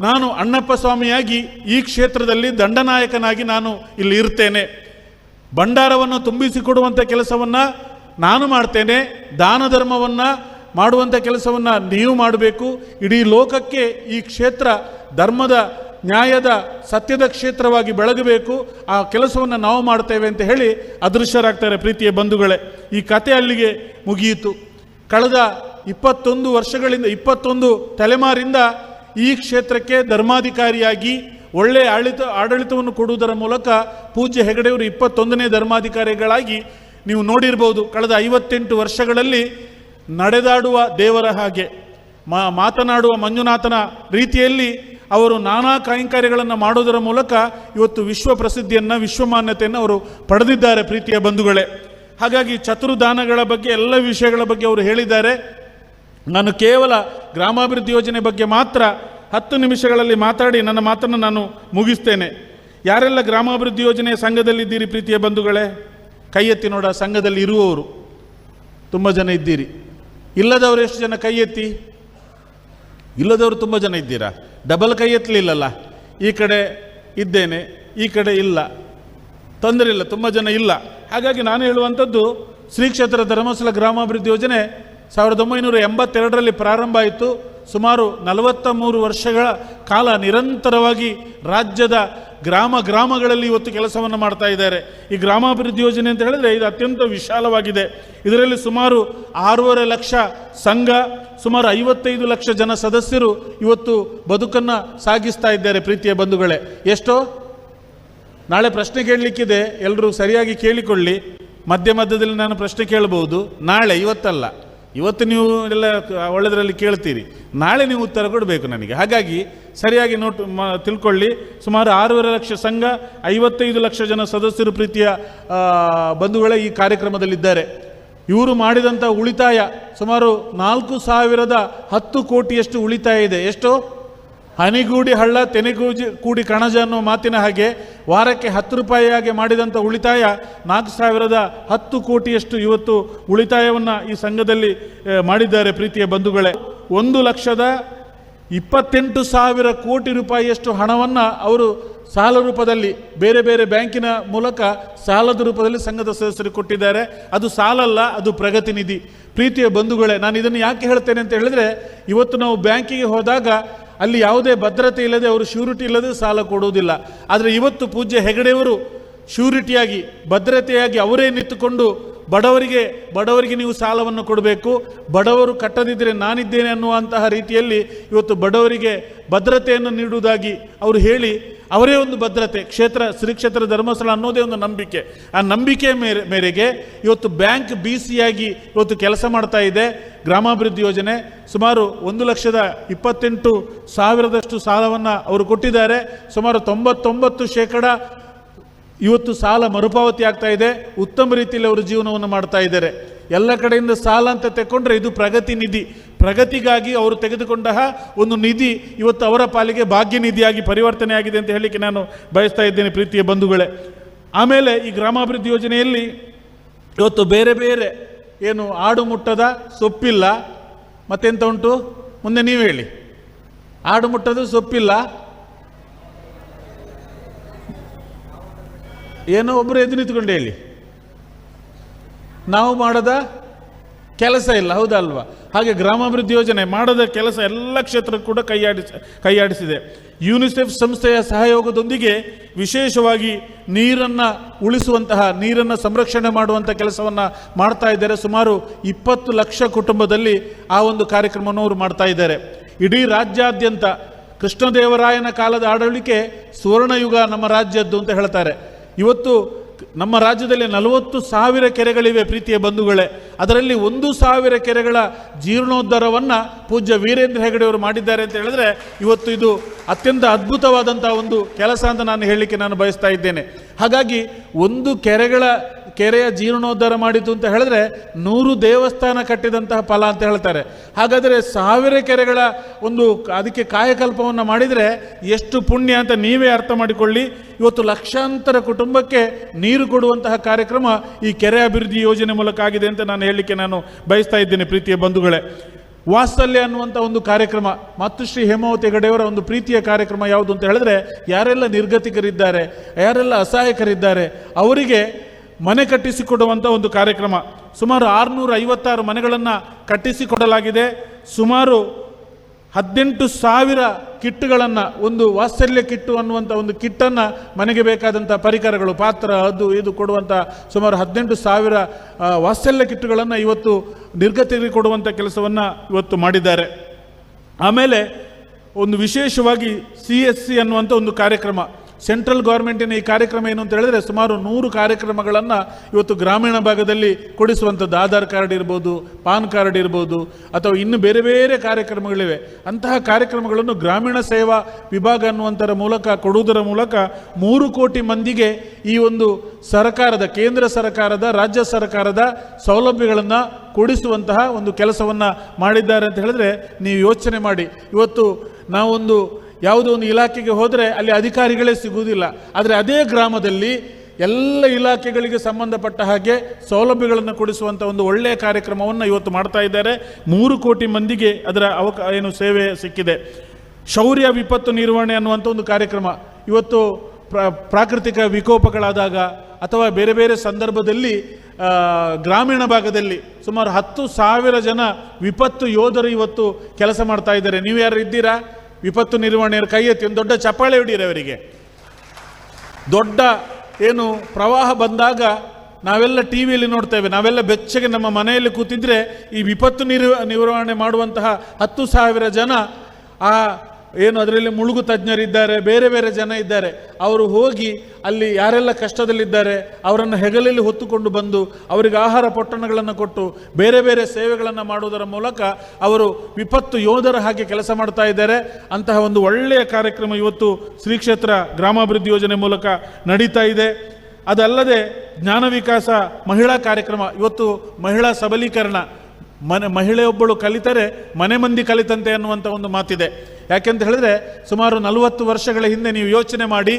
ನಾನು ಅಣ್ಣಪ್ಪ ಸ್ವಾಮಿಯಾಗಿ ಈ ಕ್ಷೇತ್ರದಲ್ಲಿ ದಂಡನಾಯಕನಾಗಿ ನಾನು ಇಲ್ಲಿ ಇರ್ತೇನೆ. ಭಂಡಾರವನ್ನು ತುಂಬಿಸಿಕೊಡುವಂಥ ಕೆಲಸವನ್ನು ನಾನು ಮಾಡ್ತೇನೆ, ದಾನ ಧರ್ಮವನ್ನು ಮಾಡುವಂಥ ಕೆಲಸವನ್ನು ನೀವು ಮಾಡಬೇಕು. ಇಡೀ ಲೋಕಕ್ಕೆ ಈ ಕ್ಷೇತ್ರ ಧರ್ಮದ, ನ್ಯಾಯದ, ಸತ್ಯದ ಕ್ಷೇತ್ರವಾಗಿ ಬೆಳಗಬೇಕು. ಆ ಕೆಲಸವನ್ನು ನಾವು ಮಾಡ್ತೇವೆ ಅಂತ ಹೇಳಿ ಅದೃಶ್ಯರಾಗ್ತಾರೆ ಪ್ರೀತಿಯ ಬಂಧುಗಳೇ. ಈ ಕತೆ ಅಲ್ಲಿಗೆ ಮುಗಿಯಿತು. ಕಳೆದ ಇಪ್ಪತ್ತೊಂದು ವರ್ಷಗಳಿಂದ, ಇಪ್ಪತ್ತೊಂದು ತಲೆಮಾರಿಂದ ಈ ಕ್ಷೇತ್ರಕ್ಕೆ ಧರ್ಮಾಧಿಕಾರಿಯಾಗಿ ಒಳ್ಳೆಯ ಆಡಳಿತ, ಆಡಳಿತವನ್ನು ಕೊಡುವುದರ ಮೂಲಕ ಪೂಜ್ಯ ಹೆಗಡೆಯವರು ಇಪ್ಪತ್ತೊಂದನೇ ಧರ್ಮಾಧಿಕಾರಿಗಳಾಗಿ ನೀವು ನೋಡಿರ್ಬೋದು, ಕಳೆದ ಐವತ್ತೆಂಟು ವರ್ಷಗಳಲ್ಲಿ ನಡೆದಾಡುವ ದೇವರ ಹಾಗೆ. ಮಾ, ಮಾತನಾಡುವ ಮಂಜುನಾಥನ ರೀತಿಯಲ್ಲಿ ಅವರು ನಾನಾ ಕೈಂಕರ್ಯಗಳನ್ನು ಮಾಡೋದರ ಮೂಲಕ ಇವತ್ತು ವಿಶ್ವ ಪ್ರಸಿದ್ಧಿಯನ್ನು ವಿಶ್ವಮಾನ್ಯತೆಯನ್ನು ಅವರು ಪಡೆದಿದ್ದಾರೆ ಪ್ರೀತಿಯ ಬಂಧುಗಳೇ. ಹಾಗಾಗಿ ಚತುರ್ದಾನಗಳ ಬಗ್ಗೆ, ಎಲ್ಲ ವಿಷಯಗಳ ಬಗ್ಗೆ ಅವರು ಹೇಳಿದ್ದಾರೆ. ನಾನು ಕೇವಲ ಗ್ರಾಮಾಭಿವೃದ್ಧಿ ಯೋಜನೆ ಬಗ್ಗೆ ಮಾತ್ರ ಹತ್ತು ನಿಮಿಷಗಳಲ್ಲಿ ಮಾತಾಡಿ ನನ್ನ ಮಾತನ್ನು ನಾನು ಮುಗಿಸ್ತೇನೆ. ಯಾರೆಲ್ಲ ಗ್ರಾಮಾಭಿವೃದ್ಧಿ ಯೋಜನೆಯ ಸಂಘದಲ್ಲಿದ್ದೀರಿ ಪ್ರೀತಿಯ ಬಂಧುಗಳೇ? ಕೈ ಎತ್ತಿ ನೋಡ, ಸಂಘದಲ್ಲಿ ಇರುವವರು ತುಂಬ ಜನ ಇದ್ದೀರಿ. ಇಲ್ಲದವರು ಎಷ್ಟು ಜನ ಕೈ ಎತ್ತಿ? ಇಲ್ಲದವರು ತುಂಬ ಜನ ಇದ್ದೀರಾ? ಡಬಲ್ ಕೈ ಎತ್ತಲಿಲ್ಲಲ್ಲ? ಈ ಕಡೆ ಇದ್ದೇನೆ, ಈ ಕಡೆ ಇಲ್ಲ. ತೊಂದರೆ ಇಲ್ಲ, ತುಂಬ ಜನ ಇಲ್ಲ. ಹಾಗಾಗಿ ನಾನು ಹೇಳುವಂಥದ್ದು ಶ್ರೀ ಕ್ಷೇತ್ರ ಧರ್ಮಸ್ಥಳ ಗ್ರಾಮಾಭಿವೃದ್ಧಿ ಯೋಜನೆ ಸಾವಿರದ ಒಂಬೈನೂರ ಎಂಬತ್ತೆರಡರಲ್ಲಿ ಪ್ರಾರಂಭ ಆಯಿತು. ಸುಮಾರು ನಲವತ್ತ ಮೂರು ವರ್ಷಗಳ ಕಾಲ ನಿರಂತರವಾಗಿ ರಾಜ್ಯದ ಗ್ರಾಮ ಗ್ರಾಮಗಳಲ್ಲಿ ಇವತ್ತು ಕೆಲಸವನ್ನು ಮಾಡ್ತಾ ಇದ್ದಾರೆ. ಈ ಗ್ರಾಮಾಭಿವೃದ್ಧಿ ಯೋಜನೆ ಅಂತ ಹೇಳಿದ್ರೆ ಇದು ಅತ್ಯಂತ ವಿಶಾಲವಾಗಿದೆ. ಇದರಲ್ಲಿ ಸುಮಾರು ಆರೂವರೆ ಲಕ್ಷ ಸಂಘ, ಸುಮಾರು ಐವತ್ತೈದು ಲಕ್ಷ ಜನ ಸದಸ್ಯರು ಇವತ್ತು ಬದುಕನ್ನು ಸಾಗಿಸ್ತಾ ಇದ್ದಾರೆ ಪ್ರೀತಿಯ ಬಂಧುಗಳೇ. ಎಷ್ಟೋ? ನಾಳೆ ಪ್ರಶ್ನೆ ಕೇಳಲಿಕ್ಕಿದೆ. ಎಲ್ಲರೂ ಸರಿಯಾಗಿ ಕೇಳಿಕೊಳ್ಳಿ. ಮಧ್ಯ ಮಧ್ಯದಲ್ಲಿ ನಾನು ಪ್ರಶ್ನೆ ಕೇಳಬಹುದು. ನಾಳೆ ಇವತ್ತಲ್ಲ. ಇವತ್ತು ನೀವು ಎಲ್ಲ ಒಳ್ಳೆದರಲ್ಲಿ ಕೇಳ್ತೀರಿ. ನಾಳೆ ನೀವು ಉತ್ತರ ಕೊಡಬೇಕು ನನಗೆ. ಹಾಗಾಗಿ ಸರಿಯಾಗಿ ನೋಟ್ ತಿಳ್ಕೊಳ್ಳಿ. ಸುಮಾರು ಆರೂವರೆ ಲಕ್ಷ ಸಂಘ, ಐವತ್ತೈದು ಲಕ್ಷ ಜನ ಸದಸ್ಯರು ಪ್ರೀತಿಯ ಬಂಧುಗಳೇ ಈ ಕಾರ್ಯಕ್ರಮದಲ್ಲಿದ್ದಾರೆ. ಇವರು ಮಾಡಿದಂಥ ಉಳಿತಾಯ ಸುಮಾರು ನಾಲ್ಕು ಸಾವಿರದ ಹತ್ತು ಕೋಟಿಯಷ್ಟು ಉಳಿತಾಯ ಇದೆ. ಎಷ್ಟು? ಹನಿಗೂಡಿ ಹಳ್ಳ, ತೆನೆಗೂಜಿ, ಕೂಡಿ ಕಣಜ ಅನ್ನೋ ಮಾತಿನ ಹಾಗೆ ವಾರಕ್ಕೆ ಹತ್ತು ರೂಪಾಯಿಯಾಗಿ ಮಾಡಿದಂಥ ಉಳಿತಾಯ ನಾಲ್ಕು ಸಾವಿರದ ಹತ್ತು ಕೋಟಿಯಷ್ಟು ಇವತ್ತು ಉಳಿತಾಯವನ್ನು ಈ ಸಂಘದಲ್ಲಿ ಮಾಡಿದ್ದಾರೆ ಪ್ರೀತಿಯ ಬಂಧುಗಳೇ. ಒಂದು ಲಕ್ಷದ ಇಪ್ಪತ್ತೆಂಟು ಸಾವಿರ ಕೋಟಿ ರೂಪಾಯಿಯಷ್ಟು ಹಣವನ್ನು ಅವರು ಸಾಲ ರೂಪದಲ್ಲಿ ಬೇರೆ ಬೇರೆ ಬ್ಯಾಂಕಿನ ಮೂಲಕ ಸಾಲದ ರೂಪದಲ್ಲಿ ಸಂಘದ ಸದಸ್ಯರು ಕೊಟ್ಟಿದ್ದಾರೆ. ಅದು ಸಾಲ ಅಲ್ಲ, ಅದು ಪ್ರಗತಿ ನಿಧಿ. ಪ್ರೀತಿಯ ಬಂಧುಗಳೇ, ನಾನು ಇದನ್ನು ಯಾಕೆ ಹೇಳ್ತೇನೆ ಅಂತ ಹೇಳಿದ್ರೆ, ಇವತ್ತು ನಾವು ಬ್ಯಾಂಕಿಗೆ ಹೋದಾಗ ಅಲ್ಲಿ ಯಾವುದೇ ಭದ್ರತೆ ಇಲ್ಲದೆ ಅವರು ಶ್ಯೂರಿಟಿ ಇಲ್ಲದೆ ಸಾಲ ಕೊಡುವುದಿಲ್ಲ. ಆದರೆ ಇವತ್ತು ಪೂಜ್ಯ ಹೆಗಡೆಯವರು ಶ್ಯೂರಿಟಿಯಾಗಿ, ಭದ್ರತೆಯಾಗಿ ಅವರೇ ನಿಂತುಕೊಂಡು ಬಡವರಿಗೆ ಬಡವರಿಗೆ ನೀವು ಸಾಲವನ್ನು ಕೊಡಬೇಕು. ಬಡವರು ಕಟ್ಟದಿದ್ದರೆ ನಾನಿದ್ದೇನೆ ಅನ್ನುವಂತಹ ರೀತಿಯಲ್ಲಿ ಇವತ್ತು ಬಡವರಿಗೆ ಭದ್ರತೆಯನ್ನು ನೀಡುವುದಾಗಿ ಅವರು ಹೇಳಿ ಅವರೇ ಒಂದು ಭದ್ರತೆ, ಕ್ಷೇತ್ರ, ಶ್ರೀ ಕ್ಷೇತ್ರ ಧರ್ಮಸ್ಥಳ ಅನ್ನೋದೇ ಒಂದು ನಂಬಿಕೆ. ಆ ನಂಬಿಕೆ ಮೇರೆ, ಮೇರೆಗೆ ಇವತ್ತು ಬ್ಯಾಂಕ್ ಬಿ ಸಿಯಾಗಿ ಇವತ್ತು ಕೆಲಸ ಮಾಡ್ತಾ ಇದೆ. ಗ್ರಾಮಾಭಿವೃದ್ಧಿ ಯೋಜನೆ ಸುಮಾರು ಒಂದು ಲಕ್ಷದ ಇಪ್ಪತ್ತೆಂಟು ಸಾವಿರದಷ್ಟು ಸಾಲವನ್ನು ಅವರು ಕೊಟ್ಟಿದ್ದಾರೆ. ಸುಮಾರು ತೊಂಬತ್ತೊಂಬತ್ತು ಶೇಕಡ ಇವತ್ತು ಸಾಲ ಮರುಪಾವತಿ ಆಗ್ತಾ ಇದೆ. ಉತ್ತಮ ರೀತಿಯಲ್ಲಿ ಅವರು ಜೀವನವನ್ನು ಮಾಡ್ತಾ ಇದ್ದಾರೆ. ಎಲ್ಲ ಕಡೆಯಿಂದ ಸಾಲ ಅಂತ ತಕ್ಕೊಂಡ್ರೆ ಇದು ಪ್ರಗತಿ ನಿಧಿ. ಪ್ರಗತಿಗಾಗಿ ಅವರು ತೆಗೆದುಕೊಂಡ ಒಂದು ನಿಧಿ ಇವತ್ತು ಅವರ ಪಾಲಿಗೆ ಭಾಗ್ಯ ನಿಧಿಯಾಗಿ ಪರಿವರ್ತನೆ ಆಗಿದೆ ಅಂತ ಹೇಳಲಿಕ್ಕೆ ನಾನು ಬಯಸ್ತಾ ಇದ್ದೇನೆ ಪ್ರೀತಿಯ ಬಂಧುಗಳೇ. ಆಮೇಲೆ ಈ ಗ್ರಾಮಾಭಿವೃದ್ಧಿ ಯೋಜನೆಯಲ್ಲಿ ಇವತ್ತು ಬೇರೆ ಬೇರೆ ಏನು ಆಡು ಮುಟ್ಟದ ಸೊಪ್ಪಿಲ್ಲ. ಮತ್ತೆಂತ ಉಂಟು? ಮುಂದೆ ನೀವು ಹೇಳಿ. ಆಡು ಮುಟ್ಟದು ಸೊಪ್ಪಿಲ್ಲ. ಏನೋ ಒಬ್ಬರು ಎದ್ದು ನಿಂತ್ಕೊಂಡು ಹೇಳಿ. ನಾವು ಮಾಡದ ಕೆಲಸ ಇಲ್ಲ, ಹೌದಲ್ವಾ? ಹಾಗೆ ಗ್ರಾಮಾಭಿವೃದ್ಧಿ ಯೋಜನೆ ಮಾಡದ ಕೆಲಸ ಎಲ್ಲ ಕ್ಷೇತ್ರಕ್ಕೂ ಕೂಡ ಕೈಯಾಡಿಸ, ಕೈಯಾಡಿಸಿದೆ. ಯುನಿಸೆಫ್ ಸಂಸ್ಥೆಯ ಸಹಯೋಗದೊಂದಿಗೆ ವಿಶೇಷವಾಗಿ ನೀರನ್ನು ಉಳಿಸುವಂತಹ, ನೀರನ್ನು ಸಂರಕ್ಷಣೆ ಮಾಡುವಂಥ ಕೆಲಸವನ್ನು ಮಾಡ್ತಾ ಇದ್ದಾರೆ. ಸುಮಾರು ಇಪ್ಪತ್ತು ಲಕ್ಷ ಕುಟುಂಬದಲ್ಲಿ ಆ ಒಂದು ಕಾರ್ಯಕ್ರಮವನ್ನು ಅವರು ಮಾಡ್ತಾ ಇದ್ದಾರೆ. ಇಡೀ ರಾಜ್ಯಾದ್ಯಂತ ಕೃಷ್ಣದೇವರಾಯನ ಕಾಲದ ಆಡಳಿಕೆ ಸುವರ್ಣಯುಗ ನಮ್ಮ ರಾಜ್ಯದ್ದು ಅಂತ ಹೇಳ್ತಾರೆ. ಇವತ್ತು ನಮ್ಮ ರಾಜ್ಯದಲ್ಲಿ ನಲವತ್ತು ಸಾವಿರ ಕೆರೆಗಳಿವೆ ಪ್ರೀತಿಯ ಬಂಧುಗಳೇ. ಅದರಲ್ಲಿ ಒಂದು ಸಾವಿರ ಕೆರೆಗಳ ಜೀರ್ಣೋದ್ಧಾರವನ್ನು ಪೂಜ್ಯ ವೀರೇಂದ್ರ ಹೆಗಡೆಯವರು ಮಾಡಿದ್ದಾರೆ ಅಂತ ಹೇಳಿದ್ರೆ ಇವತ್ತು ಇದು ಅತ್ಯಂತ ಅದ್ಭುತವಾದಂಥ ಒಂದು ಕೆಲಸ ಅಂತ ನಾನು ಹೇಳಲಿಕ್ಕೆ ನಾನು ಬಯಸ್ತಾ ಇದ್ದೇನೆ. ಹಾಗಾಗಿ ಒಂದು ಕೆರೆಗಳ ಕೆರೆಯ ಜೀರ್ಣೋದ್ಧಾರ ಮಾಡಿತು ಅಂತ ಹೇಳಿದ್ರೆ ನೂರು ದೇವಸ್ಥಾನ ಕಟ್ಟಿದಂತಹ ಫಲ ಅಂತ ಹೇಳ್ತಾರೆ. ಹಾಗಾದರೆ ಸಾವಿರ ಕೆರೆಗಳ ಒಂದು ಅದಕ್ಕೆ ಕಾಯಕಲ್ಪವನ್ನು ಮಾಡಿದರೆ ಎಷ್ಟು ಪುಣ್ಯ ಅಂತ ನೀವೇ ಅರ್ಥ ಮಾಡಿಕೊಳ್ಳಿ. ಇವತ್ತು ಲಕ್ಷಾಂತರ ಕುಟುಂಬಕ್ಕೆ ನೀರು ಕೊಡುವಂತಹ ಕಾರ್ಯಕ್ರಮ ಈ ಕೆರೆ ಅಭಿವೃದ್ಧಿ ಯೋಜನೆ ಮೂಲಕ ಆಗಿದೆ ಅಂತ ನಾನು ಹೇಳಲಿಕ್ಕೆ ನಾನು ಬಯಸ್ತಾ ಇದ್ದೇನೆ ಪ್ರೀತಿಯ ಬಂಧುಗಳೇ. ವಾತ್ಸಲ್ಯ ಅನ್ನುವಂಥ ಒಂದು ಕಾರ್ಯಕ್ರಮ, ಮತ್ತು ಶ್ರೀ ಹೇಮಾವತಿ ಹೆಗಡೆಯವರ ಒಂದು ಪ್ರೀತಿಯ ಕಾರ್ಯಕ್ರಮ ಯಾವುದು ಅಂತ ಹೇಳಿದ್ರೆ ಯಾರೆಲ್ಲ ನಿರ್ಗತಿಕರಿದ್ದಾರೆ, ಯಾರೆಲ್ಲ ಅಸಹಾಯಕರಿದ್ದಾರೆ, ಅವರಿಗೆ ಮನೆ ಕಟ್ಟಿಸಿಕೊಡುವಂಥ ಒಂದು ಕಾರ್ಯಕ್ರಮ. ಸುಮಾರು ಆರುನೂರ ಐವತ್ತಾರು ಮನೆಗಳನ್ನು ಕಟ್ಟಿಸಿಕೊಡಲಾಗಿದೆ. ಸುಮಾರು ಹದಿನೆಂಟು ಸಾವಿರ ಕಿಟ್ಟುಗಳನ್ನು, ಒಂದು ವಾತ್ಸಲ್ಯ ಕಿಟ್ಟು ಅನ್ನುವಂಥ ಒಂದು ಕಿಟ್ಟನ್ನು ಮನೆಗೆ ಬೇಕಾದಂಥ ಪರಿಕರಗಳು, ಪಾತ್ರ, ಅದು, ಇದು ಕೊಡುವಂಥ ಸುಮಾರು ಹದಿನೆಂಟು ಸಾವಿರ ವಾತ್ಸಲ್ಯ ಕಿಟ್ಟುಗಳನ್ನು ಇವತ್ತು ನಿರ್ಗತಿಗೆ ಕೊಡುವಂಥ ಕೆಲಸವನ್ನು ಇವತ್ತು ಮಾಡಿದ್ದಾರೆ. ಆಮೇಲೆ ಒಂದು ವಿಶೇಷವಾಗಿ ಸಿ ಎಸ್ ಸಿ ಅನ್ನುವಂಥ ಒಂದು ಕಾರ್ಯಕ್ರಮ. ಸೆಂಟ್ರಲ್ ಗೌರ್ಮೆಂಟಿನ ಈ ಕಾರ್ಯಕ್ರಮ ಏನು ಅಂತ ಹೇಳಿದ್ರೆ ಸುಮಾರು ನೂರು ಕಾರ್ಯಕ್ರಮಗಳನ್ನು ಇವತ್ತು ಗ್ರಾಮೀಣ ಭಾಗದಲ್ಲಿ ಕೊಡಿಸುವಂಥದ್ದು. ಆಧಾರ್ ಕಾರ್ಡ್ ಇರ್ಬೋದು, ಪಾನ್ ಕಾರ್ಡ್ ಇರ್ಬೋದು, ಅಥವಾ ಇನ್ನು ಬೇರೆ ಬೇರೆ ಕಾರ್ಯಕ್ರಮಗಳಿವೆ. ಅಂತಹ ಕಾರ್ಯಕ್ರಮಗಳನ್ನು ಗ್ರಾಮೀಣ ಸೇವಾ ವಿಭಾಗ ಅನ್ನುವಂಥರ ಮೂಲಕ, ಕೊಡುವುದರ ಮೂಲಕ ಮೂರು ಕೋಟಿ ಮಂದಿಗೆ ಈ ಒಂದು ಸರ್ಕಾರದ, ಕೇಂದ್ರ ಸರ್ಕಾರದ, ರಾಜ್ಯ ಸರ್ಕಾರದ ಸೌಲಭ್ಯಗಳನ್ನು ಕೊಡಿಸುವಂತಹ ಒಂದು ಕೆಲಸವನ್ನು ಮಾಡಿದ್ದಾರೆ ಅಂತ ಹೇಳಿದ್ರೆ ನೀವು ಯೋಚನೆ ಮಾಡಿ. ಇವತ್ತು ನಾವೊಂದು ಯಾವುದೋ ಒಂದು ಇಲಾಖೆಗೆ ಹೋದರೆ ಅಲ್ಲಿ ಅಧಿಕಾರಿಗಳೇ ಸಿಗುವುದಿಲ್ಲ. ಆದರೆ ಅದೇ ಗ್ರಾಮದಲ್ಲಿ ಎಲ್ಲ ಇಲಾಖೆಗಳಿಗೆ ಸಂಬಂಧಪಟ್ಟ ಹಾಗೆ ಸೌಲಭ್ಯಗಳನ್ನು ಕೊಡಿಸುವಂಥ ಒಂದು ಒಳ್ಳೆಯ ಕಾರ್ಯಕ್ರಮವನ್ನು ಇವತ್ತು ಮಾಡ್ತಾ ಇದ್ದಾರೆ. ಮೂರು ಕೋಟಿ ಮಂದಿಗೆ ಅದರ ಅವಕ, ಏನು ಸೇವೆ ಸಿಕ್ಕಿದೆ. ಶೌರ್ಯ ವಿಪತ್ತು ನಿರ್ವಹಣೆ ಅನ್ನುವಂಥ ಒಂದು ಕಾರ್ಯಕ್ರಮ. ಇವತ್ತು ಪ್ರ, ಪ್ರಾಕೃತಿಕ ವಿಕೋಪಗಳಾದಾಗ ಅಥವಾ ಬೇರೆ ಬೇರೆ ಸಂದರ್ಭದಲ್ಲಿ ಗ್ರಾಮೀಣ ಭಾಗದಲ್ಲಿ ಸುಮಾರು ಹತ್ತು ಸಾವಿರ ಜನ ವಿಪತ್ತು ಯೋಧರು ಇವತ್ತು ಕೆಲಸ ಮಾಡ್ತಾ ಇದ್ದಾರೆ. ನೀವು ಯಾರು ಇದ್ದೀರಾ? ವಿಪತ್ತು ನಿರ್ವಹಣೆಯ ಕೈ ಎತ್ತಿ ಒಂದು ದೊಡ್ಡ ಚಪ್ಪಾಳೆ ಹೊಡೀರಿ ಅವರಿಗೆ. ದೊಡ್ಡ ಏನು ಪ್ರವಾಹ ಬಂದಾಗ ನಾವೆಲ್ಲ ಟಿ ವಿಯಲ್ಲಿ ನೋಡ್ತೇವೆ, ನಾವೆಲ್ಲ ಬೆಚ್ಚಗೆ ನಮ್ಮ ಮನೆಯಲ್ಲಿ ಕೂತಿದ್ರೆ ಈ ವಿಪತ್ತು ನಿರ್ವ ನಿರ್ವಹಣೆ ಮಾಡುವಂತಹ ಹತ್ತು ಸಾವಿರ ಜನ ಆ ಏನು ಅದರಲ್ಲಿ ಮುಳುಗು ತಜ್ಞರಿದ್ದಾರೆ, ಬೇರೆ ಬೇರೆ ಜನ ಇದ್ದಾರೆ. ಅವರು ಹೋಗಿ ಅಲ್ಲಿ ಯಾರೆಲ್ಲ ಕಷ್ಟದಲ್ಲಿದ್ದಾರೆ, ಅವರನ್ನು ಹೆಗಲಲ್ಲಿ ಹೊತ್ತುಕೊಂಡು ಬಂದು ಅವರಿಗೆ ಆಹಾರ ಪೊಟ್ಟಣಗಳನ್ನು ಕೊಟ್ಟು ಬೇರೆ ಬೇರೆ ಸೇವೆಗಳನ್ನು ಮಾಡುವುದರ ಮೂಲಕ ಅವರು ವಿಪತ್ತು ಯೋಧರ ಹಾಗೆ ಕೆಲಸ ಮಾಡ್ತಾ ಇದ್ದಾರೆ. ಅಂತಹ ಒಂದು ಒಳ್ಳೆಯ ಕಾರ್ಯಕ್ರಮ ಇವತ್ತು ಶ್ರೀ ಕ್ಷೇತ್ರ ಗ್ರಾಮಾಭಿವೃದ್ಧಿ ಯೋಜನೆ ಮೂಲಕ ನಡೀತಾ ಇದೆ. ಅದಲ್ಲದೆ ಜ್ಞಾನ ವಿಕಾಸ ಮಹಿಳಾ ಕಾರ್ಯಕ್ರಮ, ಇವತ್ತು ಮಹಿಳಾ ಸಬಲೀಕರಣ. ಮನೆ ಮಹಿಳೆಯೊಬ್ಬಳು ಕಲಿತರೆ ಮನೆ ಮಂದಿ ಕಲಿತಂತೆ ಅನ್ನುವಂಥ ಒಂದು ಮಾತಿದೆ. ಯಾಕೆಂತ ಹೇಳಿದ್ರೆ ಸುಮಾರು ನಲವತ್ತು ವರ್ಷಗಳ ಹಿಂದೆ ನೀವು ಯೋಚನೆ ಮಾಡಿ,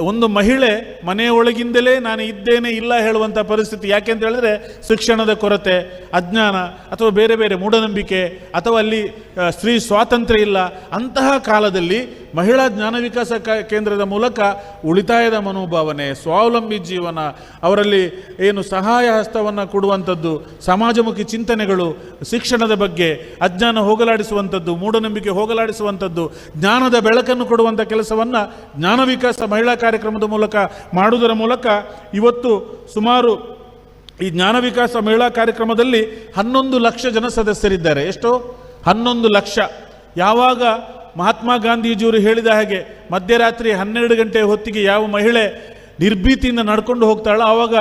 ಒಂದು ಮಹಿಳೆ ಮನೆಯ ಒಳಗಿಂದಲೇ ನಾನು ಇದ್ದೇನೆ ಇಲ್ಲ ಹೇಳುವಂಥ ಪರಿಸ್ಥಿತಿ. ಯಾಕೆ ಅಂತ ಹೇಳಿದ್ರೆ ಶಿಕ್ಷಣದ ಕೊರತೆ, ಅಜ್ಞಾನ ಅಥವಾ ಬೇರೆ ಬೇರೆ ಮೂಢನಂಬಿಕೆ ಅಥವಾ ಅಲ್ಲಿ ಸ್ತ್ರೀ ಸ್ವಾತಂತ್ರ್ಯ ಇಲ್ಲ, ಅಂತಹ ಕಾಲದಲ್ಲಿ ಮಹಿಳಾ ಜ್ಞಾನ ವಿಕಾಸ ಕೇಂದ್ರದ ಮೂಲಕ ಉಳಿತಾಯದ ಮನೋಭಾವನೆ, ಸ್ವಾವಲಂಬಿ ಜೀವನ, ಅವರಲ್ಲಿ ಏನು ಸಹಾಯ ಹಸ್ತವನ್ನು ಕೊಡುವಂಥದ್ದು, ಸಮಾಜಮುಖಿ ಚಿಂತನೆಗಳು, ಶಿಕ್ಷಣದ ಬಗ್ಗೆ, ಅಜ್ಞಾನ ಹೋಗಲಾಡಿಸುವಂಥದ್ದು, ಮೂಢನಂಬಿಕೆ ಹೋಗಲಾಡಿಸುವಂಥದ್ದು, ಜ್ಞಾನದ ಬೆಳಕನ್ನು ಕೊಡುವಂಥ ಕೆಲಸವನ್ನು ಜ್ಞಾನ ವಿಕಾಸ ಮಹಿಳಾ ಕಾರ್ಯಕ್ರಮದ ಮೂಲಕ ಮಾಡುವುದರ ಮೂಲಕ ಇವತ್ತು ಸುಮಾರು ಈ ಜ್ಞಾನ ವಿಕಾಸ ಮಹಿಳಾ ಕಾರ್ಯಕ್ರಮದಲ್ಲಿ ಹನ್ನೊಂದು ಲಕ್ಷ ಜನ ಸದಸ್ಯರಿದ್ದಾರೆ. ಎಷ್ಟು? ಹನ್ನೊಂದು ಲಕ್ಷ. ಯಾವಾಗ ಮಹಾತ್ಮ ಗಾಂಧೀಜಿಯವರು ಹೇಳಿದ ಹಾಗೆ ಮಧ್ಯರಾತ್ರಿ ಹನ್ನೆರಡು ಗಂಟೆ ಹೊತ್ತಿಗೆ ಯಾವ ಮಹಿಳೆ ನಿರ್ಭೀತಿಯಿಂದ ನಡ್ಕೊಂಡು ಹೋಗ್ತಾಳೋ ಆವಾಗ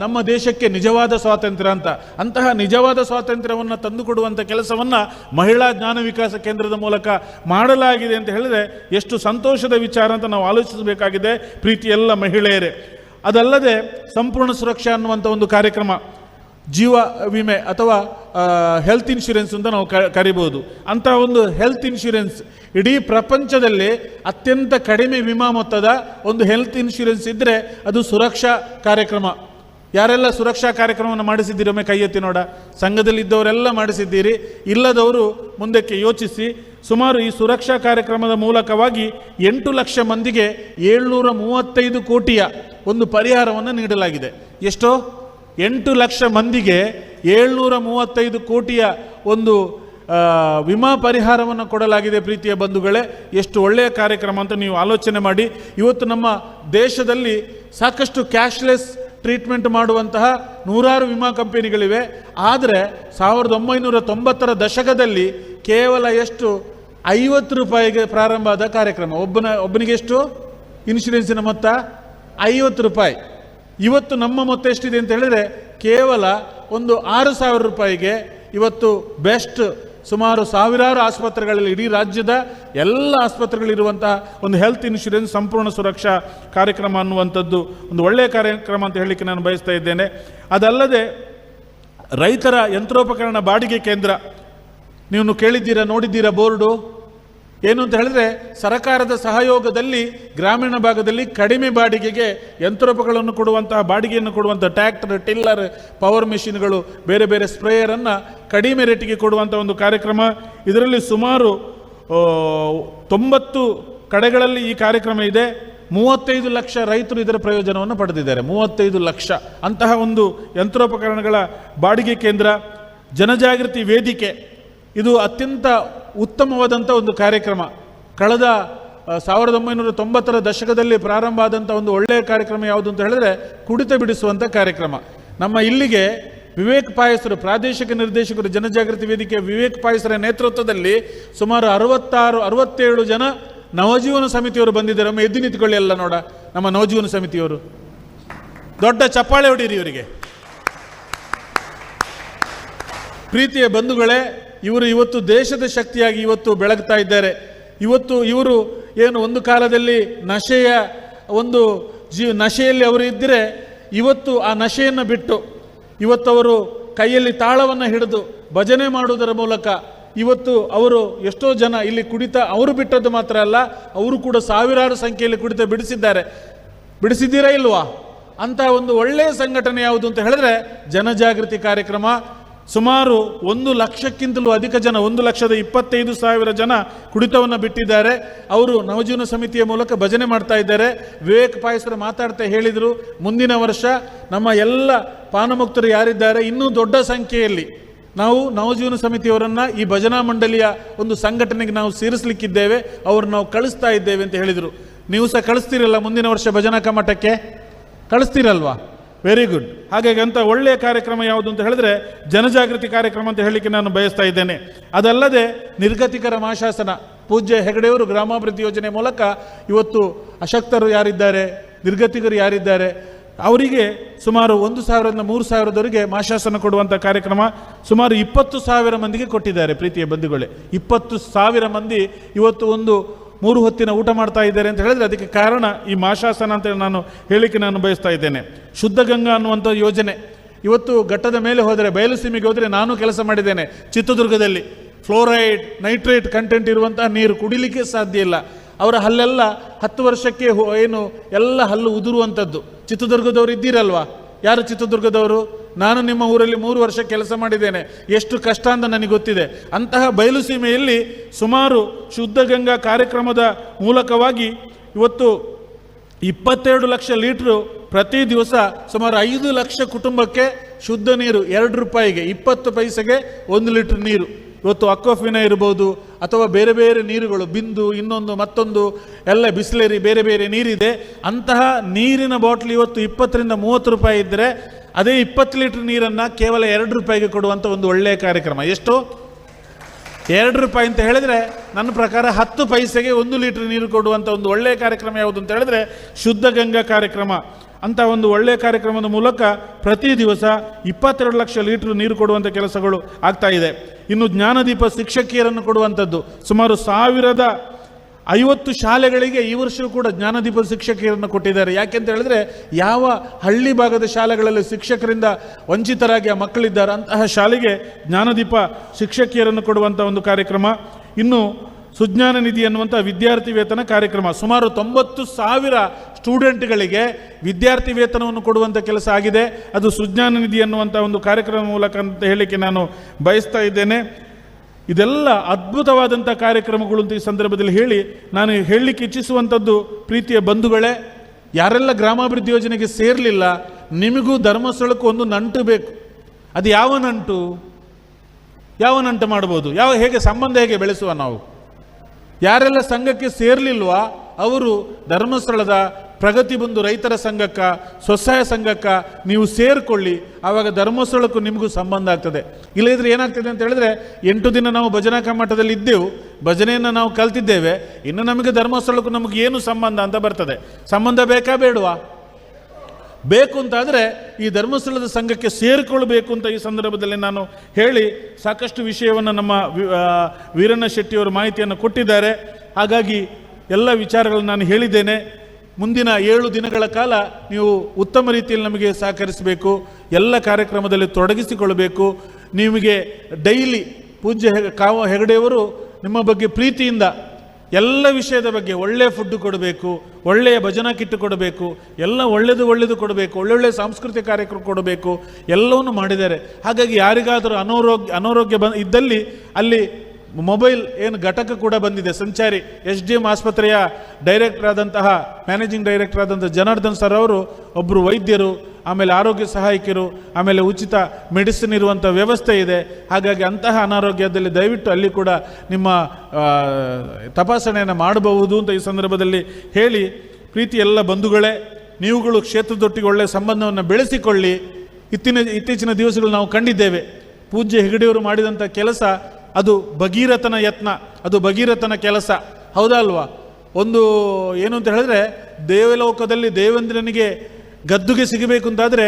ನಮ್ಮ ದೇಶಕ್ಕೆ ನಿಜವಾದ ಸ್ವಾತಂತ್ರ್ಯ ಅಂತ. ಅಂತಹ ನಿಜವಾದ ಸ್ವಾತಂತ್ರ್ಯವನ್ನು ತಂದುಕೊಡುವಂಥ ಕೆಲಸವನ್ನು ಮಹಿಳಾ ಜ್ಞಾನ ವಿಕಾಸ ಕೇಂದ್ರದ ಮೂಲಕ ಮಾಡಲಾಗಿದೆ ಅಂತ ಹೇಳಿದರೆ ಎಷ್ಟು ಸಂತೋಷದ ವಿಚಾರ ಅಂತ ನಾವು ಆಲೋಚಿಸಬೇಕಾಗಿದೆ, ಪ್ರೀತಿ ಎಲ್ಲ ಮಹಿಳೆಯರೇ. ಅದಲ್ಲದೆ ಸಂಪೂರ್ಣ ಸುರಕ್ಷಾ ಅನ್ನುವಂಥ ಒಂದು ಕಾರ್ಯಕ್ರಮ, ಜೀವ ವಿಮೆ ಅಥವಾ ಹೆಲ್ತ್ ಇನ್ಶೂರೆನ್ಸ್ ಅಂತ ನಾವು ಕರಿಬೋದು. ಅಂತಹ ಒಂದು ಹೆಲ್ತ್ ಇನ್ಶೂರೆನ್ಸ್ ಇಡೀ ಪ್ರಪಂಚದಲ್ಲಿ ಅತ್ಯಂತ ಕಡಿಮೆ ವಿಮಾ ಮೊತ್ತದ ಒಂದು ಹೆಲ್ತ್ ಇನ್ಶೂರೆನ್ಸ್ ಇದ್ದರೆ ಅದು ಸುರಕ್ಷಾ ಕಾರ್ಯಕ್ರಮ. ಯಾರೆಲ್ಲ ಸುರಕ್ಷಾ ಕಾರ್ಯಕ್ರಮವನ್ನು ಮಾಡಿಸಿದ್ದೀರಿ ಒಮ್ಮೆ ಕೈ ಎತ್ತಿ ನೋಡ. ಸಂಘದಲ್ಲಿ ಇದ್ದವರೆಲ್ಲ ಮಾಡಿಸಿದ್ದೀರಿ. ಇಲ್ಲದವರು ಮುಂದಕ್ಕೆ ಯೋಚಿಸಿ. ಸುಮಾರು ಈ ಸುರಕ್ಷಾ ಕಾರ್ಯಕ್ರಮದ ಮೂಲಕವಾಗಿ ಎಂಟು ಲಕ್ಷ ಮಂದಿಗೆ ಏಳ್ನೂರ ಮೂವತ್ತೈದು ಕೋಟಿಯ ಒಂದು ಪರಿಹಾರವನ್ನು ನೀಡಲಾಗಿದೆ. ಎಷ್ಟೋ? ಎಂಟು ಲಕ್ಷ ಮಂದಿಗೆ ಏಳ್ನೂರ ಮೂವತ್ತೈದು ಕೋಟಿಯ ಒಂದು ವಿಮಾ ಪರಿಹಾರವನ್ನು ಕೊಡಲಾಗಿದೆ ಪ್ರೀತಿಯ ಬಂಧುಗಳೇ. ಎಷ್ಟು ಒಳ್ಳೆಯ ಕಾರ್ಯಕ್ರಮ ಅಂತ ನೀವು ಆಲೋಚನೆ ಮಾಡಿ. ಇವತ್ತು ನಮ್ಮ ದೇಶದಲ್ಲಿ ಸಾಕಷ್ಟು ಕ್ಯಾಶ್ಲೆಸ್ ಟ್ರೀಟ್ಮೆಂಟ್ ಮಾಡುವಂತಹ ನೂರಾರು ವಿಮಾ ಕಂಪನಿಗಳಿವೆ. ಆದರೆ ಸಾವಿರದ ಒಂಬೈನೂರ ತೊಂಬತ್ತರ ದಶಕದಲ್ಲಿ ಕೇವಲ ಎಷ್ಟು? ಐವತ್ತು ರೂಪಾಯಿಗೆ ಪ್ರಾರಂಭ ಆದ ಕಾರ್ಯಕ್ರಮ. ಒಬ್ಬನ, ಒಬ್ಬನಿಗೆ ಎಷ್ಟು? ಇನ್ಶೂರೆನ್ಸಿನ ಮೊತ್ತ ಐವತ್ತು ರೂಪಾಯಿ. ಇವತ್ತು ನಮ್ಮ ಮೊತ್ತ ಎಷ್ಟಿದೆ ಅಂತ ಹೇಳಿದರೆ ಕೇವಲ ಒಂದು ಆರು ಸಾವಿರ ರೂಪಾಯಿಗೆ ಇವತ್ತು ಬೆಸ್ಟ್ ಸುಮಾರು ಸಾವಿರಾರು ಆಸ್ಪತ್ರೆಗಳಲ್ಲಿ ಇಡೀ ರಾಜ್ಯದ ಎಲ್ಲ ಆಸ್ಪತ್ರೆಗಳಿರುವಂತಹ ಒಂದು ಹೆಲ್ತ್ ಇನ್ಶೂರೆನ್ಸ್ ಸಂಪೂರ್ಣ ಸುರಕ್ಷಾ ಕಾರ್ಯಕ್ರಮ ಅನ್ನುವಂಥದ್ದು ಒಂದು ಒಳ್ಳೆಯ ಕಾರ್ಯಕ್ರಮ ಅಂತ ಹೇಳಲಿಕ್ಕೆ ನಾನು ಬಯಸ್ತಾ ಇದ್ದೇನೆ. ಅದಲ್ಲದೆ ರೈತರ ಯಂತ್ರೋಪಕರಣ ಬಾಡಿಗೆ ಕೇಂದ್ರ. ನೀವು ಕೇಳಿದ್ದೀರಾ, ನೋಡಿದ್ದೀರಾ ಬೋರ್ಡು? ಏನು ಅಂತ ಹೇಳಿದ್ರೆ ಸರಕಾರದ ಸಹಯೋಗದಲ್ಲಿ ಗ್ರಾಮೀಣ ಭಾಗದಲ್ಲಿ ಕಡಿಮೆ ಬಾಡಿಗೆಗೆ ಯಂತ್ರೋಪಗಳನ್ನು ಕೊಡುವಂತಹ ಬಾಡಿಗೆಯನ್ನು ಕೊಡುವಂಥ ಟ್ಯಾಕ್ಟರ್ ಟಿಲ್ಲರ್, ಪವರ್ ಮೆಷಿನ್ಗಳು, ಬೇರೆ ಬೇರೆ ಸ್ಪ್ರೇಯರನ್ನು ಕಡಿಮೆ ರೇಟಿಗೆ ಕೊಡುವಂಥ ಒಂದು ಕಾರ್ಯಕ್ರಮ. ಇದರಲ್ಲಿ ಸುಮಾರು ತೊಂಬತ್ತು ಕಡೆಗಳಲ್ಲಿ ಈ ಕಾರ್ಯಕ್ರಮ ಇದೆ. ಮೂವತ್ತೈದು ಲಕ್ಷ ರೈತರು ಇದರ ಪ್ರಯೋಜನವನ್ನು ಪಡೆದಿದ್ದಾರೆ. ಮೂವತ್ತೈದು ಲಕ್ಷ. ಅಂತಹ ಒಂದು ಯಂತ್ರೋಪಕರಣಗಳ ಬಾಡಿಗೆ ಕೇಂದ್ರ, ಜನಜಾಗೃತಿ ವೇದಿಕೆ. ಇದು ಅತ್ಯಂತ ಉತ್ತಮವಾದಂಥ ಒಂದು ಕಾರ್ಯಕ್ರಮ. ಕಳೆದ ಸಾವಿರದ ಒಂಬೈನೂರ ತೊಂಬತ್ತರ ದಶಕದಲ್ಲಿ ಪ್ರಾರಂಭ ಆದಂಥ ಒಂದು ಒಳ್ಳೆಯ ಕಾರ್ಯಕ್ರಮ ಯಾವುದು ಅಂತ ಹೇಳಿದ್ರೆ ಕುಡಿತ ಬಿಡಿಸುವಂಥ ಕಾರ್ಯಕ್ರಮ. ನಮ್ಮ ಇಲ್ಲಿಗೆ ವಿವೇಕ್ ಪಾಯಸರು, ಪ್ರಾದೇಶಿಕ ನಿರ್ದೇಶಕರು, ಜನಜಾಗೃತಿ ವೇದಿಕೆ ವಿವೇಕ್ ಪಾಯಸರ ನೇತೃತ್ವದಲ್ಲಿ ಸುಮಾರು ಅರವತ್ತಾರು, ಅರವತ್ತೇಳು ಜನ ನವಜೀವನ ಸಮಿತಿಯವರು ಬಂದಿದ್ದಾರೆ. ನಮ್ಮ ಎದ್ದು ನಿಂತ್ಕೊಳ್ಳಿ ಎಲ್ಲ ನೋಡ, ನಮ್ಮ ನವಜೀವನ ಸಮಿತಿಯವರು. ದೊಡ್ಡ ಚಪ್ಪಾಳೆ ಹೊಡೀರಿ ಇವರಿಗೆ. ಪ್ರೀತಿಯ ಬಂಧುಗಳೇ ಇವರು ಇವತ್ತು ದೇಶದ ಶಕ್ತಿಯಾಗಿ ಇವತ್ತು ಬೆಳಗ್ತಾ ಇದ್ದಾರೆ. ಇವತ್ತು ಇವರು ಏನು ಒಂದು ಕಾಲದಲ್ಲಿ ನಶೆಯ ಒಂದು ಜೀ ನಶೆಯಲ್ಲಿ ಅವರು ಇದ್ದರೆ ಇವತ್ತು ಆ ನಶೆಯನ್ನು ಬಿಟ್ಟು ಇವತ್ತವರು ಕೈಯಲ್ಲಿ ತಾಳವನ್ನು ಹಿಡಿದು ಭಜನೆ ಮಾಡುವುದರ ಮೂಲಕ ಇವತ್ತು ಅವರು ಎಷ್ಟೋ ಜನ ಇಲ್ಲಿ ಕುಡಿತ ಅವರು ಬಿಟ್ಟದ್ದು ಮಾತ್ರ ಅಲ್ಲ, ಅವರು ಕೂಡ ಸಾವಿರಾರು ಸಂಖ್ಯೆಯಲ್ಲಿ ಕುಡಿತ ಬಿಡಿಸಿದ್ದಾರೆ. ಬಿಡಿಸಿದ್ದೀರಾ ಇಲ್ವಾ? ಅಂತ ಒಂದು ಒಳ್ಳೆಯ ಸಂಘಟನೆ ಯಾವುದು ಅಂತ ಹೇಳಿದ್ರೆ ಜನಜಾಗೃತಿ ಕಾರ್ಯಕ್ರಮ ಸುಮಾರು ಒಂದು ಲಕ್ಷಕ್ಕಿಂತಲೂ ಅಧಿಕ ಜನ, ಒಂದು ಲಕ್ಷದ ಇಪ್ಪತ್ತೈದು ಸಾವಿರ ಜನ ಕುಡಿತವನ್ನು ಬಿಟ್ಟಿದ್ದಾರೆ. ಅವರು ನವಜೀವನ ಸಮಿತಿಯ ಮೂಲಕ ಭಜನೆ ಮಾಡ್ತಾ ಇದ್ದಾರೆ. ವಿವೇಕ್ ಪಾಯಸರು ಮಾತಾಡ್ತಾ ಹೇಳಿದರು, ಮುಂದಿನ ವರ್ಷ ನಮ್ಮ ಎಲ್ಲ ಪಾನಮುಕ್ತರು ಯಾರಿದ್ದಾರೆ? ಇನ್ನೂ ದೊಡ್ಡ ಸಂಖ್ಯೆಯಲ್ಲಿ ನಾವು ನವಜೀವನ ಸಮಿತಿಯವರನ್ನು ಈ ಭಜನಾ ಮಂಡಳಿಯ ಒಂದು ಸಂಘಟನೆಗೆ ನಾವು ಸೇರಿಸಲಿಕ್ಕಿದ್ದೇವೆ. ಅವರು ನಾವು ಕಳಿಸ್ತಾ ಇದ್ದೇವೆ ಅಂತ ಹೇಳಿದರು. ನೀವು ಸಹ ಕಳಿಸ್ತೀರಲ್ಲ ಮುಂದಿನ ವರ್ಷ ಭಜನಾ ಕಮಟಕ್ಕೆ? ಕಳಿಸ್ತೀರಲ್ವಾ? ವೆರಿ ಗುಡ್ ಹಾಗಾಗಿ ಅಂತ ಒಳ್ಳೆಯ ಕಾರ್ಯಕ್ರಮ ಯಾವುದು ಅಂತ ಹೇಳಿದ್ರೆ ಜನಜಾಗೃತಿ ಕಾರ್ಯಕ್ರಮ ಅಂತ ಹೇಳಲಿಕ್ಕೆ ನಾನು ಬಯಸ್ತಾ ಇದ್ದೇನೆ. ಅದಲ್ಲದೆ ನಿರ್ಗತಿಕರ ಮಾಶಾಸನ ಪೂಜ್ಯ ಹೆಗಡೆಯವರು ಗ್ರಾಮಾಭಿವೃದ್ಧಿ ಯೋಜನೆ ಮೂಲಕ ಇವತ್ತು ಅಶಕ್ತರು ಯಾರಿದ್ದಾರೆ, ನಿರ್ಗತಿಕರು ಯಾರಿದ್ದಾರೆ, ಅವರಿಗೆ ಸುಮಾರು ಒಂದು ಸಾವಿರದಿಂದ ಮೂರು ಸಾವಿರದವರೆಗೆ ಮಾಶಾಸನ ಕೊಡುವಂಥ ಕಾರ್ಯಕ್ರಮ ಸುಮಾರು ಇಪ್ಪತ್ತು ಸಾವಿರ ಮಂದಿಗೆ ಕೊಟ್ಟಿದ್ದಾರೆ ಪ್ರೀತಿಯ ಬಂಧುಗಳೇ. ಇಪ್ಪತ್ತು ಸಾವಿರ ಮಂದಿ ಇವತ್ತು ಒಂದು ಮೂರು ಹೊತ್ತಿನ ಊಟ ಮಾಡ್ತಾ ಇದ್ದಾರೆ ಅಂತ ಹೇಳಿದ್ರೆ ಅದಕ್ಕೆ ಕಾರಣ ಈ ಮಾಶಾಸನ ಅಂತ ನಾನು ಹೇಳಿಕೆ ನಾನು ಬಯಸ್ತಾ ಇದ್ದೇನೆ. ಶುದ್ಧ ಗಂಗಾ ಅನ್ನುವಂಥ ಯೋಜನೆ. ಇವತ್ತು ಘಟ್ಟದ ಮೇಲೆ ಹೋದರೆ ಬಯಲು ಸೀಮೆಗೆ ಹೋದರೆ ನಾನು ಕೆಲಸ ಮಾಡಿದ್ದೇನೆ ಚಿತ್ರದುರ್ಗದಲ್ಲಿ. ಫ್ಲೋರೈಡ್, ನೈಟ್ರೇಟ್ ಕಂಟೆಂಟ್ ಇರುವಂತಹ ನೀರು ಕುಡಿಲಿಕ್ಕೆ ಸಾಧ್ಯ ಇಲ್ಲ. ಅವರ ಹಲ್ಲೆಲ್ಲ ಹತ್ತು ವರ್ಷಕ್ಕೆ ಏನು, ಎಲ್ಲ ಹಲ್ಲು ಉದುರುವಂಥದ್ದು ಚಿತ್ರದುರ್ಗದವರು ಇದ್ದೀರಲ್ವಾ? ಯಾರು ಚಿತ್ರದುರ್ಗದವರು? ನಾನು ನಿಮ್ಮ ಊರಲ್ಲಿ ಮೂರು ವರ್ಷ ಕೆಲಸ ಮಾಡಿದ್ದೇನೆ. ಎಷ್ಟು ಕಷ್ಟ ಅಂತ ನನಗೆ ಗೊತ್ತಿದೆ. ಅಂತಹ ಬಯಲುಸೀಮೆಯಲ್ಲಿ ಸುಮಾರು ಶುದ್ಧ ಗಂಗಾ ಕಾರ್ಯಕ್ರಮದ ಮೂಲಕವಾಗಿ ಇವತ್ತು ಇಪ್ಪತ್ತೆರಡು ಲಕ್ಷ ಲೀಟ್ರು ಪ್ರತಿ ದಿವಸ ಸುಮಾರು ಐದು ಲಕ್ಷ ಕುಟುಂಬಕ್ಕೆ ಶುದ್ಧ ನೀರು ಎರಡು ರೂಪಾಯಿಗೆ, ಇಪ್ಪತ್ತು ಪೈಸೆಗೆ ಒಂದು ಲೀಟ್ರ್ ನೀರು. ಇವತ್ತು ಅಕ್ವಫಿನ ಇರ್ಬೋದು, ಅಥವಾ ಬೇರೆ ಬೇರೆ ನೀರುಗಳು ಬಿಂದು, ಇನ್ನೊಂದು, ಮತ್ತೊಂದು, ಎಲ್ಲ ಬಿಸ್ಲೇರಿ, ಬೇರೆ ಬೇರೆ ನೀರಿದೆ. ಅಂತಹ ನೀರಿನ ಬಾಟ್ಲಿ ಇವತ್ತು ಇಪ್ಪತ್ತರಿಂದ ಮೂವತ್ತು ರೂಪಾಯಿ ಇದ್ದರೆ ಅದೇ ಇಪ್ಪತ್ತು ಲೀಟ್ರ್ ನೀರನ್ನು ಕೇವಲ ಎರಡು ರೂಪಾಯಿಗೆ ಕೊಡುವಂಥ ಒಂದು ಒಳ್ಳೆಯ ಕಾರ್ಯಕ್ರಮ. ಎಷ್ಟು? ಎರಡು ರೂಪಾಯಿ ಅಂತ ಹೇಳಿದ್ರೆ ನನ್ನ ಪ್ರಕಾರ ಹತ್ತು ಪೈಸೆಗೆ ಒಂದು ಲೀಟರ್ ನೀರು ಕೊಡುವಂಥ ಒಂದು ಒಳ್ಳೆಯ ಕಾರ್ಯಕ್ರಮ ಯಾವುದು ಅಂತ ಹೇಳಿದ್ರೆ ಶುದ್ಧ ಗಂಗಾ ಕಾರ್ಯಕ್ರಮ. ಅಂತ ಒಂದು ಒಳ್ಳೆಯ ಕಾರ್ಯಕ್ರಮದ ಮೂಲಕ ಪ್ರತಿ ದಿವಸ ಇಪ್ಪತ್ತೆರಡು ಲಕ್ಷ ಲೀಟರ್ ನೀರು ಕೊಡುವಂಥ ಕೆಲಸಗಳು ಆಗ್ತಾ ಇದೆ. ಇನ್ನು ಜ್ಞಾನದೀಪ ಶಿಕ್ಷಕಿಯರನ್ನು ಕೊಡುವಂಥದ್ದು ಸುಮಾರು ಸಾವಿರದ ಐವತ್ತು ಶಾಲೆಗಳಿಗೆ ಈ ವರ್ಷವೂ ಕೂಡ ಜ್ಞಾನದೀಪ ಶಿಕ್ಷಕಿಯರನ್ನು ಕೊಟ್ಟಿದ್ದಾರೆ. ಯಾಕೆಂತ ಹೇಳಿದ್ರೆ ಯಾವ ಹಳ್ಳಿ ಭಾಗದ ಶಾಲೆಗಳಲ್ಲಿ ಶಿಕ್ಷಕರಿಂದ ವಂಚಿತರಾಗಿ ಆ ಮಕ್ಕಳಿದ್ದಾರೆ, ಅಂತಹ ಶಾಲೆಗೆ ಜ್ಞಾನದೀಪ ಶಿಕ್ಷಕಿಯರನ್ನು ಕೊಡುವಂಥ ಒಂದು ಕಾರ್ಯಕ್ರಮ. ಇನ್ನು ಸುಜ್ಞಾನ ನಿಧಿ ಅನ್ನುವಂಥ ವಿದ್ಯಾರ್ಥಿ ವೇತನ ಕಾರ್ಯಕ್ರಮ. ಸುಮಾರು ತೊಂಬತ್ತು ಸಾವಿರ ಸ್ಟೂಡೆಂಟ್ಗಳಿಗೆ ವಿದ್ಯಾರ್ಥಿ ವೇತನವನ್ನು ಕೊಡುವಂಥ ಕೆಲಸ ಆಗಿದೆ. ಅದು ಸುಜ್ಞಾನ ನಿಧಿ ಅನ್ನುವಂಥ ಒಂದು ಕಾರ್ಯಕ್ರಮ ಮೂಲಕ ಅಂತ ಹೇಳಲಿಕ್ಕೆ ನಾನು ಬಯಸ್ತಾ ಇದ್ದೇನೆ. ಇದೆಲ್ಲ ಅದ್ಭುತವಾದಂಥ ಕಾರ್ಯಕ್ರಮಗಳು ಅಂತ ಈ ಸಂದರ್ಭದಲ್ಲಿ ಹೇಳಿ ನಾನು ಹೇಳಲಿಕ್ಕೆ ಇಚ್ಛಿಸುವಂಥದ್ದು ಪ್ರೀತಿಯ ಬಂಧುಗಳೇ, ಯಾರೆಲ್ಲ ಗ್ರಾಮಾಭಿವೃದ್ಧಿ ಯೋಜನೆಗೆ ಸೇರಲಿಲ್ಲ, ನಿಮಗೂ ಧರ್ಮಸ್ಥಳಕ್ಕೂ ಒಂದು ನಂಟು ಬೇಕು. ಅದು ಯಾವ ನಂಟು? ಯಾವ ನಂಟು ಮಾಡ್ಬೋದು? ಯಾವ ಹೇಗೆ ಸಂಬಂಧ ಹೇಗೆ ಬೆಳೆಸುವ ನಾವು? ಯಾರೆಲ್ಲ ಸಂಘಕ್ಕೆ ಸೇರಲಿಲ್ವ? ಅವರು ಧರ್ಮಸ್ಥಳದ ಪ್ರಗತಿ ಬಂದು ರೈತರ ಸಂಘಕ್ಕೆ, ಸ್ವಸಹಾಯ ಸಂಘಕ್ಕೆ ನೀವು ಸೇರಿಕೊಳ್ಳಿ. ಆವಾಗ ಧರ್ಮಸ್ಥಳಕ್ಕೂ ನಿಮಗೂ ಸಂಬಂಧ ಆಗ್ತದೆ. ಇಲ್ಲದಿದ್ರೆ ಏನಾಗ್ತದೆ ಅಂತ ಹೇಳಿದ್ರೆ, ಎಂಟು ದಿನ ನಾವು ಭಜನಾ ಕಮ್ಮಟದಲ್ಲಿ ಇದ್ದೆವು. ಭಜನೆಯನ್ನು ನಾವು ಕಲ್ತಿದ್ದೇವೆ. ಇನ್ನು ನಮಗೆ ಧರ್ಮಸ್ಥಳಕ್ಕೂ ನಮಗೆ ಏನು ಸಂಬಂಧ ಅಂತ ಬರ್ತದೆ. ಸಂಬಂಧ ಬೇಕಾ ಬೇಡವಾ? ಬೇಕು ಅಂತಾದರೆ ಈ ಧರ್ಮಸ್ಥಳದ ಸಂಘಕ್ಕೆ ಸೇರಿಕೊಳ್ಬೇಕು ಅಂತ ಈ ಸಂದರ್ಭದಲ್ಲಿ ನಾನು ಹೇಳಿ ಸಾಕಷ್ಟು ವಿಷಯವನ್ನು ನಮ್ಮ ವೀರಣ್ಣ ಶೆಟ್ಟಿಯವರು ಮಾಹಿತಿಯನ್ನು ಕೊಟ್ಟಿದ್ದಾರೆ. ಹಾಗಾಗಿ ಎಲ್ಲ ವಿಚಾರಗಳನ್ನು ನಾನು ಹೇಳಿದ್ದೇನೆ. ಮುಂದಿನ ಏಳು ದಿನಗಳ ಕಾಲ ನೀವು ಉತ್ತಮ ರೀತಿಯಲ್ಲಿ ನಮಗೆ ಸಹಕರಿಸಬೇಕು, ಎಲ್ಲ ಕಾರ್ಯಕ್ರಮದಲ್ಲಿ ತೊಡಗಿಸಿಕೊಳ್ಳಬೇಕು. ನಿಮಗೆ ಡೈಲಿ ಪೂಜ್ಯ ಕಾವ ಹೆಗಡೆಯವರು ನಿಮ್ಮ ಬಗ್ಗೆ ಪ್ರೀತಿಯಿಂದ ಎಲ್ಲ ವಿಷಯದ ಬಗ್ಗೆ ಒಳ್ಳೆಯ ಫುಡ್ ಕೊಡಬೇಕು, ಒಳ್ಳೆಯ ಭಜನಾ ಕಿಟ್ಟು ಕೊಡಬೇಕು, ಎಲ್ಲ ಒಳ್ಳೆಯದು ಒಳ್ಳೆಯದು ಕೊಡಬೇಕು, ಒಳ್ಳೊಳ್ಳೆ ಸಾಂಸ್ಕೃತಿಕ ಕಾರ್ಯಕ್ರಮ ಕೊಡಬೇಕು, ಎಲ್ಲವನ್ನು ಮಾಡಿದ್ದಾರೆ. ಹಾಗಾಗಿ ಯಾರಿಗಾದರೂ ಅನಾರೋಗ್ಯ ಅನಾರೋಗ್ಯ ಬ, ಇದ್ದಲ್ಲಿ ಅಲ್ಲಿ ಮೊಬೈಲ್ ಏನು ಘಟಕ ಕೂಡ ಬಂದಿದೆ. ಸಂಚಾರಿ ಎಸ್ ಡಿ ಎಂ ಆಸ್ಪತ್ರೆಯ ಡೈರೆಕ್ಟರ್ ಆದಂತಹ, ಮ್ಯಾನೇಜಿಂಗ್ ಡೈರೆಕ್ಟರ್ ಆದಂಥ ಜನಾರ್ದನ್ ಸರ್ ಅವರು ಒಬ್ಬರು ವೈದ್ಯರು, ಆಮೇಲೆ ಆರೋಗ್ಯ ಸಹಾಯಕರು ಆಮೇಲೆ ಉಚಿತ ಮೆಡಿಸಿನ್ ಇರುವಂಥ ವ್ಯವಸ್ಥೆ ಇದೆ. ಹಾಗಾಗಿ ಅಂತಹ ಅನಾರೋಗ್ಯದಲ್ಲಿ ದಯವಿಟ್ಟು ಅಲ್ಲಿ ಕೂಡ ನಿಮ್ಮ ತಪಾಸಣೆಯನ್ನು ಮಾಡಬಹುದು ಅಂತ ಈ ಸಂದರ್ಭದಲ್ಲಿ ಹೇಳಿ. ಪ್ರೀತಿ ಎಲ್ಲ ಬಂಧುಗಳೇ, ನೀವುಗಳು ಕ್ಷೇತ್ರದೊಟ್ಟಿಗೆ ಒಳ್ಳೆಯ ಸಂಬಂಧವನ್ನು ಬೆಳೆಸಿಕೊಳ್ಳಿ. ಇತ್ತಿನ, ಇತ್ತೀಚಿನ ದಿವಸಗಳು ನಾವು ಕಂಡಿದ್ದೇವೆ. ಪೂಜ್ಯ ಹೆಗಡೆಯವರು ಮಾಡಿದಂಥ ಕೆಲಸ ಅದು ಭಗೀರಥನ ಯತ್ನ, ಅದು ಭಗೀರಥನ ಕೆಲಸ. ಹೌದಾ ಅಲ್ವಾ? ಒಂದು ಏನು ಅಂತ ಹೇಳಿದ್ರೆ, ದೇವಲೋಕದಲ್ಲಿ ದೇವೇಂದ್ರನಿಗೆ ಗದ್ದುಗೆ ಸಿಗಬೇಕು ಅಂತಾದರೆ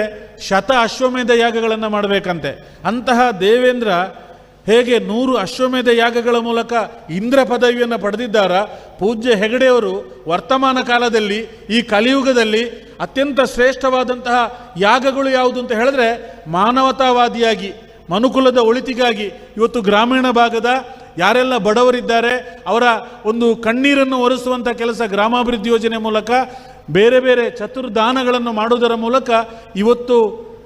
ಶತ ಅಶ್ವಮೇಧ ಯಾಗಗಳನ್ನು ಮಾಡಬೇಕಂತೆ. ಅಂತಹ ದೇವೇಂದ್ರ ಹೇಗೆ ನೂರು ಅಶ್ವಮೇಧ ಯಾಗಗಳ ಮೂಲಕ ಇಂದ್ರ ಪದವಿಯನ್ನು ಪಡೆದಿದ್ದಾರ, ಪೂಜ್ಯ ಹೆಗಡೆಯವರು ವರ್ತಮಾನ ಕಾಲದಲ್ಲಿ, ಈ ಕಲಿಯುಗದಲ್ಲಿ ಅತ್ಯಂತ ಶ್ರೇಷ್ಠವಾದಂತಹ ಯಾಗಗಳು ಯಾವುದು ಅಂತ ಹೇಳಿದ್ರೆ ಮಾನವತಾವಾದಿಯಾಗಿ ಮನುಕುಲದ ಒಳಿತಿಗಾಗಿ ಇವತ್ತು ಗ್ರಾಮೀಣ ಭಾಗದ ಯಾರೆಲ್ಲ ಬಡವರಿದ್ದಾರೆ, ಅವರ ಒಂದು ಕಣ್ಣೀರನ್ನು ಒರೆಸುವಂಥ ಕೆಲಸ ಗ್ರಾಮಾಭಿವೃದ್ಧಿ ಯೋಜನೆ ಮೂಲಕ, ಬೇರೆ ಬೇರೆ ಚತುರ್ದಾನಗಳನ್ನು ಮಾಡುವುದರ ಮೂಲಕ ಇವತ್ತು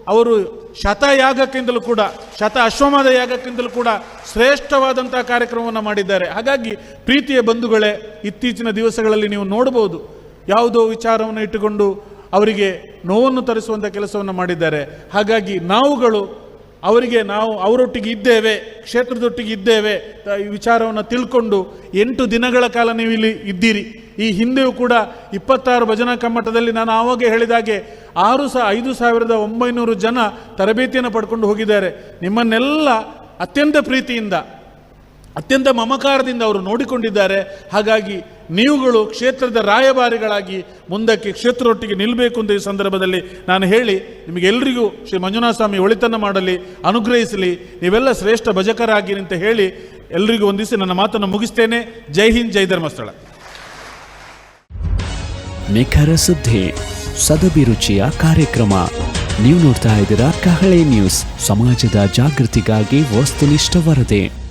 ಅವರು ಶತಯಾಗಕ್ಕಿಂತಲೂ ಕೂಡ, ಶತ ಅಶ್ವಮಾದ ಯಾಗಕ್ಕಿಂತಲೂ ಕೂಡ ಶ್ರೇಷ್ಠವಾದಂಥ ಕಾರ್ಯಕ್ರಮವನ್ನು ಮಾಡಿದ್ದಾರೆ. ಹಾಗಾಗಿ ಪ್ರೀತಿಯ ಬಂಧುಗಳೇ, ಇತ್ತೀಚಿನ ದಿವಸಗಳಲ್ಲಿ ನೀವು ನೋಡಬಹುದು ಯಾವುದೋ ವಿಚಾರವನ್ನು ಇಟ್ಟುಕೊಂಡು ಅವರಿಗೆ ನೋವನ್ನು ತರಿಸುವಂಥ ಕೆಲಸವನ್ನು ಮಾಡಿದ್ದಾರೆ. ಹಾಗಾಗಿ ನಾವುಗಳು ಅವರಿಗೆ ನಾವು ಅವರೊಟ್ಟಿಗೆ ಇದ್ದೇವೆ, ಕ್ಷೇತ್ರದೊಟ್ಟಿಗೆ ಇದ್ದೇವೆ. ಈ ವಿಚಾರವನ್ನು ತಿಳ್ಕೊಂಡು ಎಂಟು ದಿನಗಳ ಕಾಲ ನೀವು ಇಲ್ಲಿ ಇದ್ದೀರಿ. ಈ ಹಿಂದೆಯೂ ಕೂಡ ಇಪ್ಪತ್ತಾರು ಭಜನಾ ಕಮ್ಮಟದಲ್ಲಿ ನಾನು ಆವಾಗ ಹೇಳಿದಾಗೆ ಆರು ಸಹ ಐದು ಸಾವಿರದ ಒಂಬೈನೂರು ಜನ ತರಬೇತಿಯನ್ನು ಪಡ್ಕೊಂಡು ಹೋಗಿದ್ದಾರೆ. ನಿಮ್ಮನ್ನೆಲ್ಲ ಅತ್ಯಂತ ಪ್ರೀತಿಯಿಂದ ಅತ್ಯಂತ ಮಮಕಾರದಿಂದ ಅವರು ನೋಡಿಕೊಂಡಿದ್ದಾರೆ. ಹಾಗಾಗಿ ನೀವುಗಳು ಕ್ಷೇತ್ರದ ರಾಯಭಾರಿಗಳಾಗಿ ಮುಂದಕ್ಕೆ ಕ್ಷೇತ್ರದೊಟ್ಟಿಗೆ ನಿಲ್ಲಬೇಕು ಅಂತ ಈ ಸಂದರ್ಭದಲ್ಲಿ ನಾನು ಹೇಳಿ ನಿಮಗೆಲ್ಲರಿಗೂ ಶ್ರೀ ಮಂಜುನಾಥ ಸ್ವಾಮಿ ಒಳಿತನ್ನು ಮಾಡಲಿ, ಅನುಗ್ರಹಿಸಲಿ, ನೀವೆಲ್ಲ ಶ್ರೇಷ್ಠ ಭಜಕರಾಗಿ ಅಂತ ಹೇಳಿ ಎಲ್ರಿಗೂ ಒಂದಿಸಿ ನನ್ನ ಮಾತನ್ನು ಮುಗಿಸ್ತೇನೆ. ಜೈ ಹಿಂದ್, ಜೈ ಧರ್ಮಸ್ಥಳ. ನಿಖರ ಸುದ್ದಿ ಸದಭಿರುಚಿಯ ಕಾರ್ಯಕ್ರಮ. ನೀವು ನೋಡ್ತಾ ಇದ್ದೀರಾ ಕಹಳೆ ನ್ಯೂಸ್. ಸಮಾಜದ ಜಾಗೃತಿಗಾಗಿ ವಸ್ತುನಿಷ್ಠ ವರದಿ.